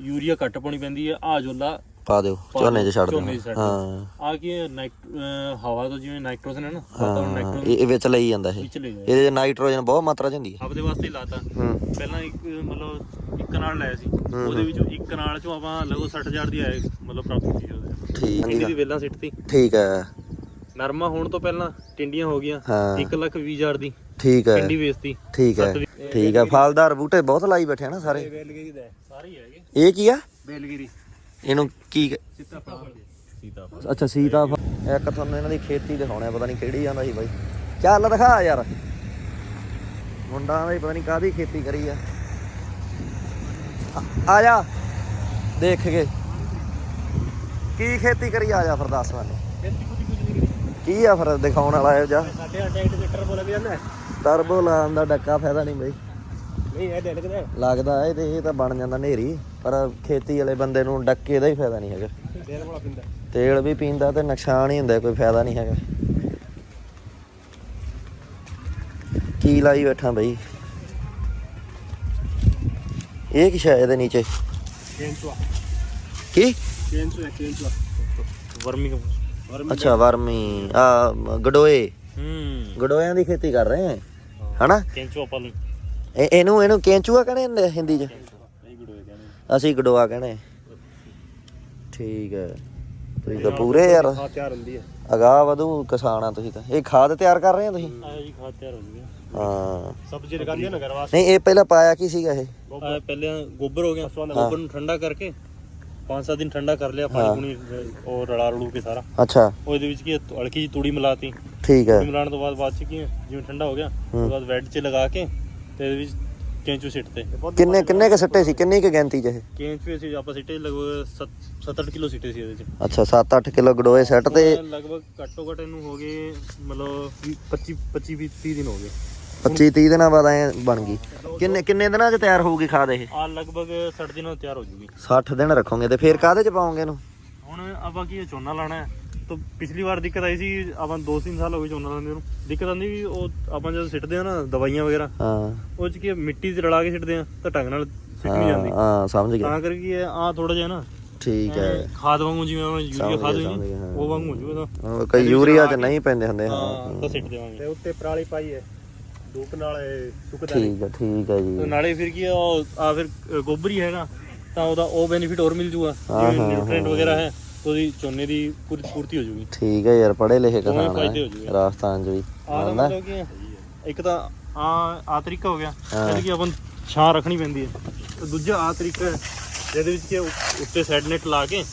Urea ਘੱਟ ਪਾਉਣੀ ਪੈਂਦੀ ਹੈ ਆ ਜੋਲਾ ਪਾ ਦਿਓ ਝੋਨੇ 'ਚ ਛੱਡ ਦਿਓ। ਹਾਂ। ਆ ਕੀ ਹਵਾ ਤੋਂ ਜਿਵੇਂ ਨਾਈਟ੍ਰੋਜਨ ਹੈ ਨਾ ਇਹ ਨਾਈਟ੍ਰੋਜਨ। ਇਹ ਵਿੱਚ ਲਈ ਜਾਂਦਾ ਇਹ। ਇਹਦੇ 'ਚ ਨਾਈਟ੍ਰੋਜਨ ਬਹੁਤ ਮਾਤਰਾ 'ਚ ਹੁੰਦੀ ਹੈ। ਆਪਦੇ ਵਾਸਤੇ ਲਾਤਾ। ਹੂੰ। ਪਹਿਲਾਂ ਇੱਕ ਮਤਲਬ ਇੱਕ ਨਾਲ ਲਾਇਆ ਸੀ। ਉਹਦੇ ਵਿੱਚੋਂ ਇੱਕ ਨਾਲ ਚੋਂ ਆਪਾਂ ਲਗੋ 60000 ਦੀ ਆਏ ਮਤਲਬ ਪ੍ਰਾਪਤ ਕੀਤੀ ਉਹਦੇ। ਠੀਕ ਟਿੰਡੀ ਹੈ। ਦੀ ਵੇਲਾਂ ਸਿੱਟਤੀ। ਠੀਕ ਹੈ। ਨਰਮਾ ਹੋਣ ਤੋਂ ਪਹਿਲਾਂ ਟਿੰਡੀਆਂ ਹੋ ਗਈਆਂ ਹਾਂ। 1 ਲੱਖ 20 ਹਜ਼ਾਰ ਦੀ। ਠੀਕ ਹੈ। ਟਿੰਡੀ ਵੇਚਤੀ। ਠੀਕ ਹੈ। ਠੀਕ ਹੈ। ਫਲਦਾਰ ਬੂਟੇ ਬਹੁਤ ਲਾਈ ਬੈਠੇ ਆ ਨਾ ਸਾਰੇ। ਸਾਰੇ ਹੀ। ਹੈਗੇ। ਇਹ ਕੀ ਆ? ਬੇਲਗਿਰੀ। ਇਹਨੂੰ ਕੀ ਸੀਤਾਫਲ ਸੀਤਾਫਲ। ਅੱਛਾ ਸੀਤਾ ਇੱਕ ਤੁਹਾਨੂੰ ਇਹਨਾਂ ਦੀ ਖੇਤੀ ਦਿਖਾਉਣਾ ਪਤਾ ਨਹੀਂ ਕਿਹੜੀ ਜਾਂਦਾ ਸੀ ਬਾਈ। ਚੱਲ ਦਿਖਾ ਯਾਰ। ਮੁੰਡਾ ਦਾ ਪਤਾ ਨਹੀਂ ਕਾਦੀ ਖੇਤੀ ਕਰੀ ਆ। ਆ- ਜਾ। ਦੇਖ ਕੇ। ਕੀ ਖੇਤੀ ਕਰੀ ਆ ਜਾ ਫਿਰ ਦੱਸ ਮੈਨੂੰ। ਕੀ ਆ ਫਿਰ ਦਿਖਾਉਣ ਵਾਲਾ ਇਹ ਜਾ ਸਾਡੇ ਟਰੈਕਟਰ ਬੋਲ ਵੀ ਜਾਂਦਾ। ਟਰਬੋ ਲਾਉਣ ਦਾ ਡੱਕਾ ਫਾਇਦਾ ਨਹੀਂ ਬਈ। ਨਹੀਂ ਇਹ ਲੱਗਦਾ ਇਹ ਤੇ ਇਹ ਤਾਂ ਬਣ ਜਾਂਦਾ ਨੇਰੀ ਪਰ ਖੇਤੀ ਵਾਲੇ ਬੰਦੇ ਨੂੰ ਡੱਕੇ ਦਾ ਹੀ ਫਾਇਦਾ ਨਹੀਂ ਹੈਗਾ। ਡੇਲ ਵਾਲਾ ਪਿੰਦਾ। ਤੇਲ ਵੀ ਪੀਂਦਾ ਤੇ ਨੁਕਸਾਨ ਹੀ ਹੁੰਦਾ ਕੋਈ ਫਾਇਦਾ ਨਹੀਂ ਹੈਗਾ। ਕੀ ਲਾਈ ਬੈਠਾ ਬਈ? ਇਹ ਕੀ ਸ਼ਾਇਦ ਇਹਦੇ ਨੀਚੇ? ਕੀ? ਵਰਮੀ ਵਰਮੀ ਅੱਛਾ ਵਰਮੀ। ਆ ਗਡੋਏ। ਹੂੰ। ਗਡੋਇਆਂ ਦੀ ਖੇਤੀ ਕਰ ਰਹੇ ਆ ਹਨਾ? ਕੇਂਚਵਾ ਪਾਲਣ ਇਹ- ਇਹਨੂੰ ਇਹਨੂੰ ਕੇਂਚੂਆ ਕਹਿੰਦੇ ਹੁੰਦੇ ਹਿੰਦੀ 'ਚ? ਅਸੀਂ ਗਡੋਆ ਕਹਿੰਦੇ ਠੀਕ ਹੈ। ਤੁਸੀਂ ਤਾਂ ਪੂਰੇ ਯਾਰ। ਖਾਦ ਤਿਆਰ ਹੁੰਦੀ ਹੈ ਅਗਾਹ ਵਧੂ ਕਿਸਾਨ ਆ ਤੁਸੀਂ ਤਾਂ। ਇਹ ਖਾਦ ਤਿਆਰ ਕਰ ਰਹੇ ਆ ਤੁਸੀਂ? ਆਹ ਜੀ ਖਾਦ ਤਿਆਰ ਹੋ ਜੂਗੀ। ਹਾਂ। ਸਬਜ਼ੀ ਲਗਾਉਂਦੇ ਆ ਨਾ ਘਰ ਵਾਸਤੇ? ਨਹੀਂ ਇਹ ਪਹਿਲਾਂ ਪਾਇਆ ਕੀ ਸੀਗਾ ਇਹ? ਆਹ ਪਹਿਲਾਂ ਗੋਬਰ ਹੋ ਗਿਆ ਗੋਬਰ ਨੂੰ ਠੰਡਾ ਕਰਕੇ 5-7 ਦਿਨ ਠੰਡਾ ਕਰ ਲਿਆ ਪਾਣੀ ਪੂਣੀ ਉਹ ਰਲਾ ਰਲੂ ਕੇ ਸਾਰਾ। ਅੱਛਾ। ਉਹਦੇ ਵਿੱਚ ਕੀ ਹੈ, ਹਲਕੀ ਜਿਹੀ ਤੂੜੀ ਮਿਲਾਤੀ। ਠੀਕ ਹੈ। ਤੂੜੀ ਮਿਲਾਉਣ ਤੋਂ ਬਾਅਦ ਬਾਅਦ ਚ ਕੀ ਹੈ, ਜਿਵੇਂ ਠੰਡਾ ਹੋ ਗਿਆ ਉਸ ਤੋਂ ਬਾਅਦ ਵੈਡ 'ਚ ਲਗਾ ਕੇ ਤੇ ਇਹਦੇ ਵਿੱਚ ਕੇਂਚੂ ਸਿੱਟਤੇ ਕਿੰਨੇ ਕਿੰਨੇ ਕ ਸੱਟੇ ਸੀ? ਕਿੰਨੀ ਕ ਗਿਣਤੀ ਚ ਇਹ? ਕੇਂਚੂ ਅਸੀਂ ਆਪਾਂ ਸਿੱਟੇ ਲਗਭਗ 7-8 ਕਿਲੋ ਸਿੱਟੇ ਸੀ ਇਹਦੇ 'ਚ। ਅੱਛਾ 7-8 ਕਿਲੋ ਗਡੋਏ ਸੈੱਟ ਤੇ। ਲਗਭਗ ਘੱਟੋ ਘੱਟ ਇਹਨੂੰ ਹੋ ਗਏ ਮਤਲਬ 25 25 30 ਦਿਨ ਹੋ ਗਏ। 25 30 ਦਿਨਾਂ ਬਾਅਦ ਐ ਬਣ ਗਈ। ਕਿੰਨੇ ਕਿੰਨੇ ਦਿਨਾਂ ਚ ਤਿਆਰ ਹੋਊਗੀ ਖਾਦ ਇਹ? ਆ ਲਗਭਗ 60 ਦਿਨਾਂ ਤੋਂ ਤਿਆਰ ਹੋ ਜੂਗੀ। 60 ਦਿਨ ਰੱਖੋਗੇ ਤੇ ਫਿਰ ਕਾਹਦੇ ਚ ਪਾਓਗੇ ਇਹਨੂੰ? ਹੁਣ ਆਪਾਂ ਕੀ ਝੋਨਾ ਲਾਣਾ ਹੈ? ਤਾਂ ਪਿਛਲੀ ਵਾਰ ਦਿੱਕਤ ਆਈ ਸੀ ਆਪਾਂ 2-3 ਸਾਲ ਹੋ ਗਏ ਝੋਨਾ ਲਾਉਂਦੇ ਨੂੰ। ਦਿੱਕਤ ਆਉਂਦੀ ਵੀ ਉਹ ਆਪਾਂ ਜਦੋਂ ਸਿੱਟਦੇ ਆ ਨਾ ਦਵਾਈਆਂ ਵਗੈਰਾ ਹਾਂ। ਉਹ ਚ ਕੀ ਮਿੱਟੀ 'ਚ ਰਲਾ ਕੇ ਸਿੱਟਦੇ ਆ ਤਾਂ ਢੰਗ ਨਾਲ ਸਿੱਟ ਨਹੀਂ ਜਾਂਦੀ। ਹਾਂ ਹਾਂ ਸਮਝ ਗਿਆ। ਤਾਂ ਕਰਕੇ ਆ ਥੋੜਾ ਜਿਹਾ ਨਾ ਠੀਕ ਹੈ। ਐਂ ਖਾਦ ਵਾਂਗੂ ਜਿਵੇਂ ਆਪਾਂ ਯੂਰੀਆ ਸਮਝ ਖਾਦ ਗਿਆ, ਹੋਈ ਸਮਝ ਨੀ, ਗਿਆ, ਹਾਂ। ਉਹ ਵਾਂਗੂ ਹੋ ਜੂਗਾ ਤਾਂ। ਹਾਂ, ਕਈ ਯੂਰੀਆ ਚ ਨਹੀਂ ਪੈਂਦੇ ਹੁੰਦੇ ਹਾਂ। ਹਾਂ ਤਾਂ ਸਿੱਟ ਦੇਵਾਂਗੇ। ਉੱਤੇ ਪਰਾਲੀ ਪਾਈ ਹੈ ਧੂਪ ਨਾਲ ਇਹ ਸੁੱਕਦਾ ਠੀਕ ਹੈ ਠੀਕ ਹੈ ਤੇ ਜੀ ਨਾਲੇ ਫਿਰ ਕੀ ਆ ਉਹ ਆ ਫਿਰ ਅ, ਗੋਬਰ ਹੀ ਹੈਗਾ ਤਾਂ ਉਹਦਾ ਉਹ ਬੈਨੀਫਿਟ ਹੋਰ ਮਿਲ ਜੂਗਾ ਹਾਂ, ਜਿਵੇਂ ਹਾਂ, ਨਿਊਟ੍ਰੀਐਂਟ ਵਗੈਰਾ ਹੈ। ਉਹਦੀ ਝੋਨੇ ਦੀ ਪੂਰੀ ਪੂਰਤੀ ਹੋ ਜੂਗੀ। ਠੀਕ ਹੈ ਯਾਰ ਪੜ੍ਹੇ ਲਿਖੇ ਦੋਵੇਂ ਕਿਸਾਨ ਫਾਇਦੇ ਹੋ ਆ ਜੂਗੇ। ਰਾਜਸਥਾਨ ਚ ਵੀ। ਆਹ ਤਾਂ ਮੰਨਦਾ? ਮਤਲਬ ਕੀ ਹੈ, ਇੱਕ ਤਾਂ ਆ ਆ ਤਰੀਕਾ ਹੋ ਗਿਆ। ਹਾਂ। ਜਿਹਦੇ ਕਿ ਆਪਾਂ ਨੂੰ ਛਾਂ ਰੱਖਣੀ ਪੈਂਦੀ ਹੈ। ਤੇ ਦੂਜਾ ਆ ਤਰੀਕਾ ਹੈ ਜਿਹਦੇ ਵਿੱਚ ਕਿ ਉ- ਉੱਤੇ ਸਾਈਡ ਨੈਟ ਲਾ ਕੇ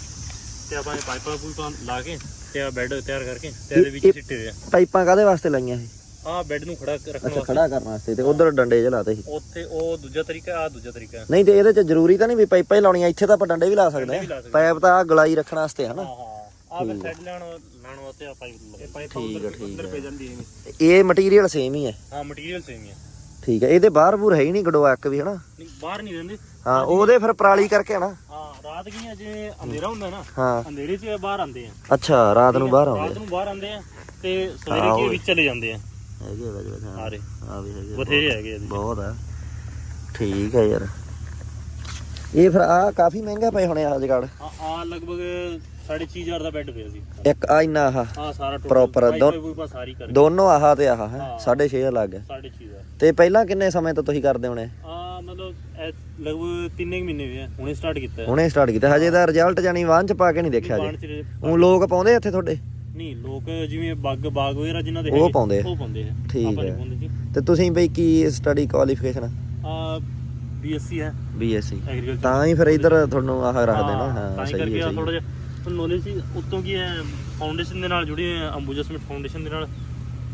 ਤੇ ਆਪਾਂ ਇਹ ਪਾਈਪਾਂ ਪੂਈਪਾਂ ਲਾ ਕੇ ਤੇ ਆ ਬੈੱਡ ਤਿਆਰ ਕਰਕੇ ਤੇ ਇਹਦੇ ਵਿੱਚ ਇਹ- ਸਿੱਟੇ ਦੇ ਪਾਈਪਾਂ ਕਾਦੇ ਵਾਸਤੇ ਲਾਈਆਂ ਇਹ ਆ ਬੈੱਡ ਨੂੰ ਖੜਾ ਰੱਖਣ ਅੱਛਾ ਵਾਸਤੇ। ਖੜਾ ਕਰਨ ਵਾਸਤੇ ਤੇ ਉਧਰ ਡੰਡੇ ਚ ਲਾਤੇ ਸੀ ਉੱਥੇ ਉਹ ਦੂਜਾ ਤਰੀਕਾ ਆ ਦੂਜਾ ਤਰੀਕਾ। ਹੈ। ਨਹੀਂ ਤੇ ਇਹਦੇ ਚ ਜ਼ਰੂਰੀ ਤਾਂ ਨਹੀਂ ਵੀ ਪਾਈਪਾਂ ਹੀ ਲਾਉਣੀਆਂ ਇੱਥੇ ਤਾਂ ਆਪਾਂ ਡੰਡੇ ਵੀ ਲਾ ਸਕਦੇ ਡੰਡੇ ਵੀ ਲਾ ਆ ਸਕਦੇ ਪਾਈਪ ਤਾਂ ਆਹ ਗਲਾਈ ਰੱਖਣ ਵਾਸਤੇ ਹਨਾ ਹਾਂ ਹਾਂ। ਆ ਫਿਰ ਸਾਈਡ ਲਾਣ ਲਾਣ ਵਾਸਤੇ ਆ ਪਾਈਪ। ਇਹ ਪਾਈਪ ਠੀਕ ਹੈ ਠੀਕ ਹੈ ਜਾਂਦੀ ਹੈ। ਇਹ ਮਟੀਰੀਅਲ ਸੇਮ ਹੀ ਹੈ। ਹਾਂ ਮਟੀਰੀਅਲ ਸੇਮ ਹੀ ਹੈ। ਠੀਕ ਹੈ ਇਹਦੇ ਬਾਹਰ ਬੂਰ ਹੈ ਹੀ ਨਹੀਂ ਗਡੋਆ ਇੱਕ ਵੀ ਹਨਾ? ਨਹੀਂ ਬਾਹਰ ਨਹੀਂ ਰਹਿੰਦੇ। ਹਾਂ ਉਹਦੇ ਫਿਰ ਪਰਾਲੀ ਕਰਕੇ ਹਨਾ ਹਾਂ ਰਾਤ ਕੀ ਹੈ ਜੇ ਅੰਧੇਰਾ ਹੁੰਦਾ ਨਾ ਹਾਂ। ਅੰਧੇਰੇ 'ਚ ਇਹ ਬਾਹਰ ਆਉਂਦੇ ਆ। ਅੱਛਾ ਰਾਤ ਨੂੰ ਬਾਹਰ ਰਾਤ ਆਉਂਦੇ ਨੂੰ ਬਾਹਰ ਆਉਂਦੇ ਆ ਤੇ ਹਾਂ, ਸਵੇਰੇ ਕੀ ਵਿੱਚ ਚਲੇ ਜਾਂਦੇ ਆ। ਹੈਗੇ ਵਜ ਵਜ ਹਾਂ। ਸਾਰੇ। ਆ ਵੀ ਹੈਗੇ ਬਥੇਰੇ ਹੈਗੇ ਇਹਦੇ 'ਚ। ਬਹੁਤ ਆ। ਠੀਕ ਹੈ ਯਾਰ। ਇਹ ਫਿਰ ਆ ਕਾਫੀ ਮਹਿੰਗਾ ਪਏ ਹੋਣੇ ਆ ਜਗਾੜ ਆ ਆ ਲਗਭਗ 6.5000 ਦਾ ਬੈੱਡ ਪਿਆ ਸੀ। ਇੱਕ ਆ ਇੰਨਾ ਆਹ। ਆ ਸਾਰਾ Proper, ਦੋ- ਦੋ ਸਾਰੀ ਕਰਕੇ ਦੋਨੋਂ ਆਹ ਤੇ ਆਹ ਹੈ? ਹਾਂ। 6.5 ਲੱਗ 6.5 ਤੇ ਪਹਿਲਾਂ ਕਿੰਨੇ ਸਮੇਂ ਤੋਂ ਤੁਸੀਂ ਕਰਦੇ ਹੋਣੇ? ਆ ਮਤਲਬ ਇਹ ਲਗਭਗ 3 ਮਹੀਨੇ ਹੋਏ ਆ। ਹੁਣੇ ਸਟਾਰਟ ਕੀਤਾ। ਹੈ ਹੁਣੇ ਸਟਾਰਟ ਕੀਤਾ। ਹਜੇ ਦਾ ਰਿਜ਼ਲਟ ਜਾਨੀ ਵਾਹਨ ਚ ਪਾ ਕੇ ਨਹੀਂ ਦੇਖਿਆ ਜੇ ਚ ਉਹ ਲੋਕ ਪਾਉਂਦੇ ਇੱਥੇ ਤੁਹਾਡੇ? ਨਹੀਂ ਲੋਕ ਜਿਵੇਂ ਬਾਗ ਬਾਗ ਵਗੈਰਾ ਜਿਨ੍ਹਾਂ ਦੇ ਉਹ ਹੈਗੇ, ਪਾਉਂਦੇ ਆ। ਉਹ ਪਾਉਂਦੇ ਆ। ਠੀਕ ਆਪਾਂ ਨਹੀਂ ਹੈ। ਪਾਉਂਦੇ ਜੀ। ਤੇ ਤੁਸੀਂ ਬਈ ਕੀ ਸਟੱਡੀ ਕੁਆਲੀਫਿਕੇਸ਼ਨ ਆ? ਬੀਐਸਸੀ ਹੈ। ਬੀਐਸਸੀ ਐਗਰੀਕਲਚਰ ਤਾਂ ਹੀ ਫਿਰ ਇਧਰ ਤੁਹਾਨੂੰ ਆਹ ਰੱਖਦੇ ਨਾ ਤਾਂ ਹਾਂ ਸਹੀ ਹੈ ਸਹੀ ਥੋੜਾ ਹੈ। ਜਿਹਾ ਨੌਲੇਜ ਸੀ। ਉਤੋਂ ਕੀ ਹੈ ਫਾਊਂਡੇਸ਼ਨ ਦੇ ਨਾਲ ਜੁੜੀ ਹੋਈ ਹੈ ਅੰਬੂਜਾ ਸਮਿਟ ਫਾਊਂਡੇਸ਼ਨ ਦੇ ਨਾਲ।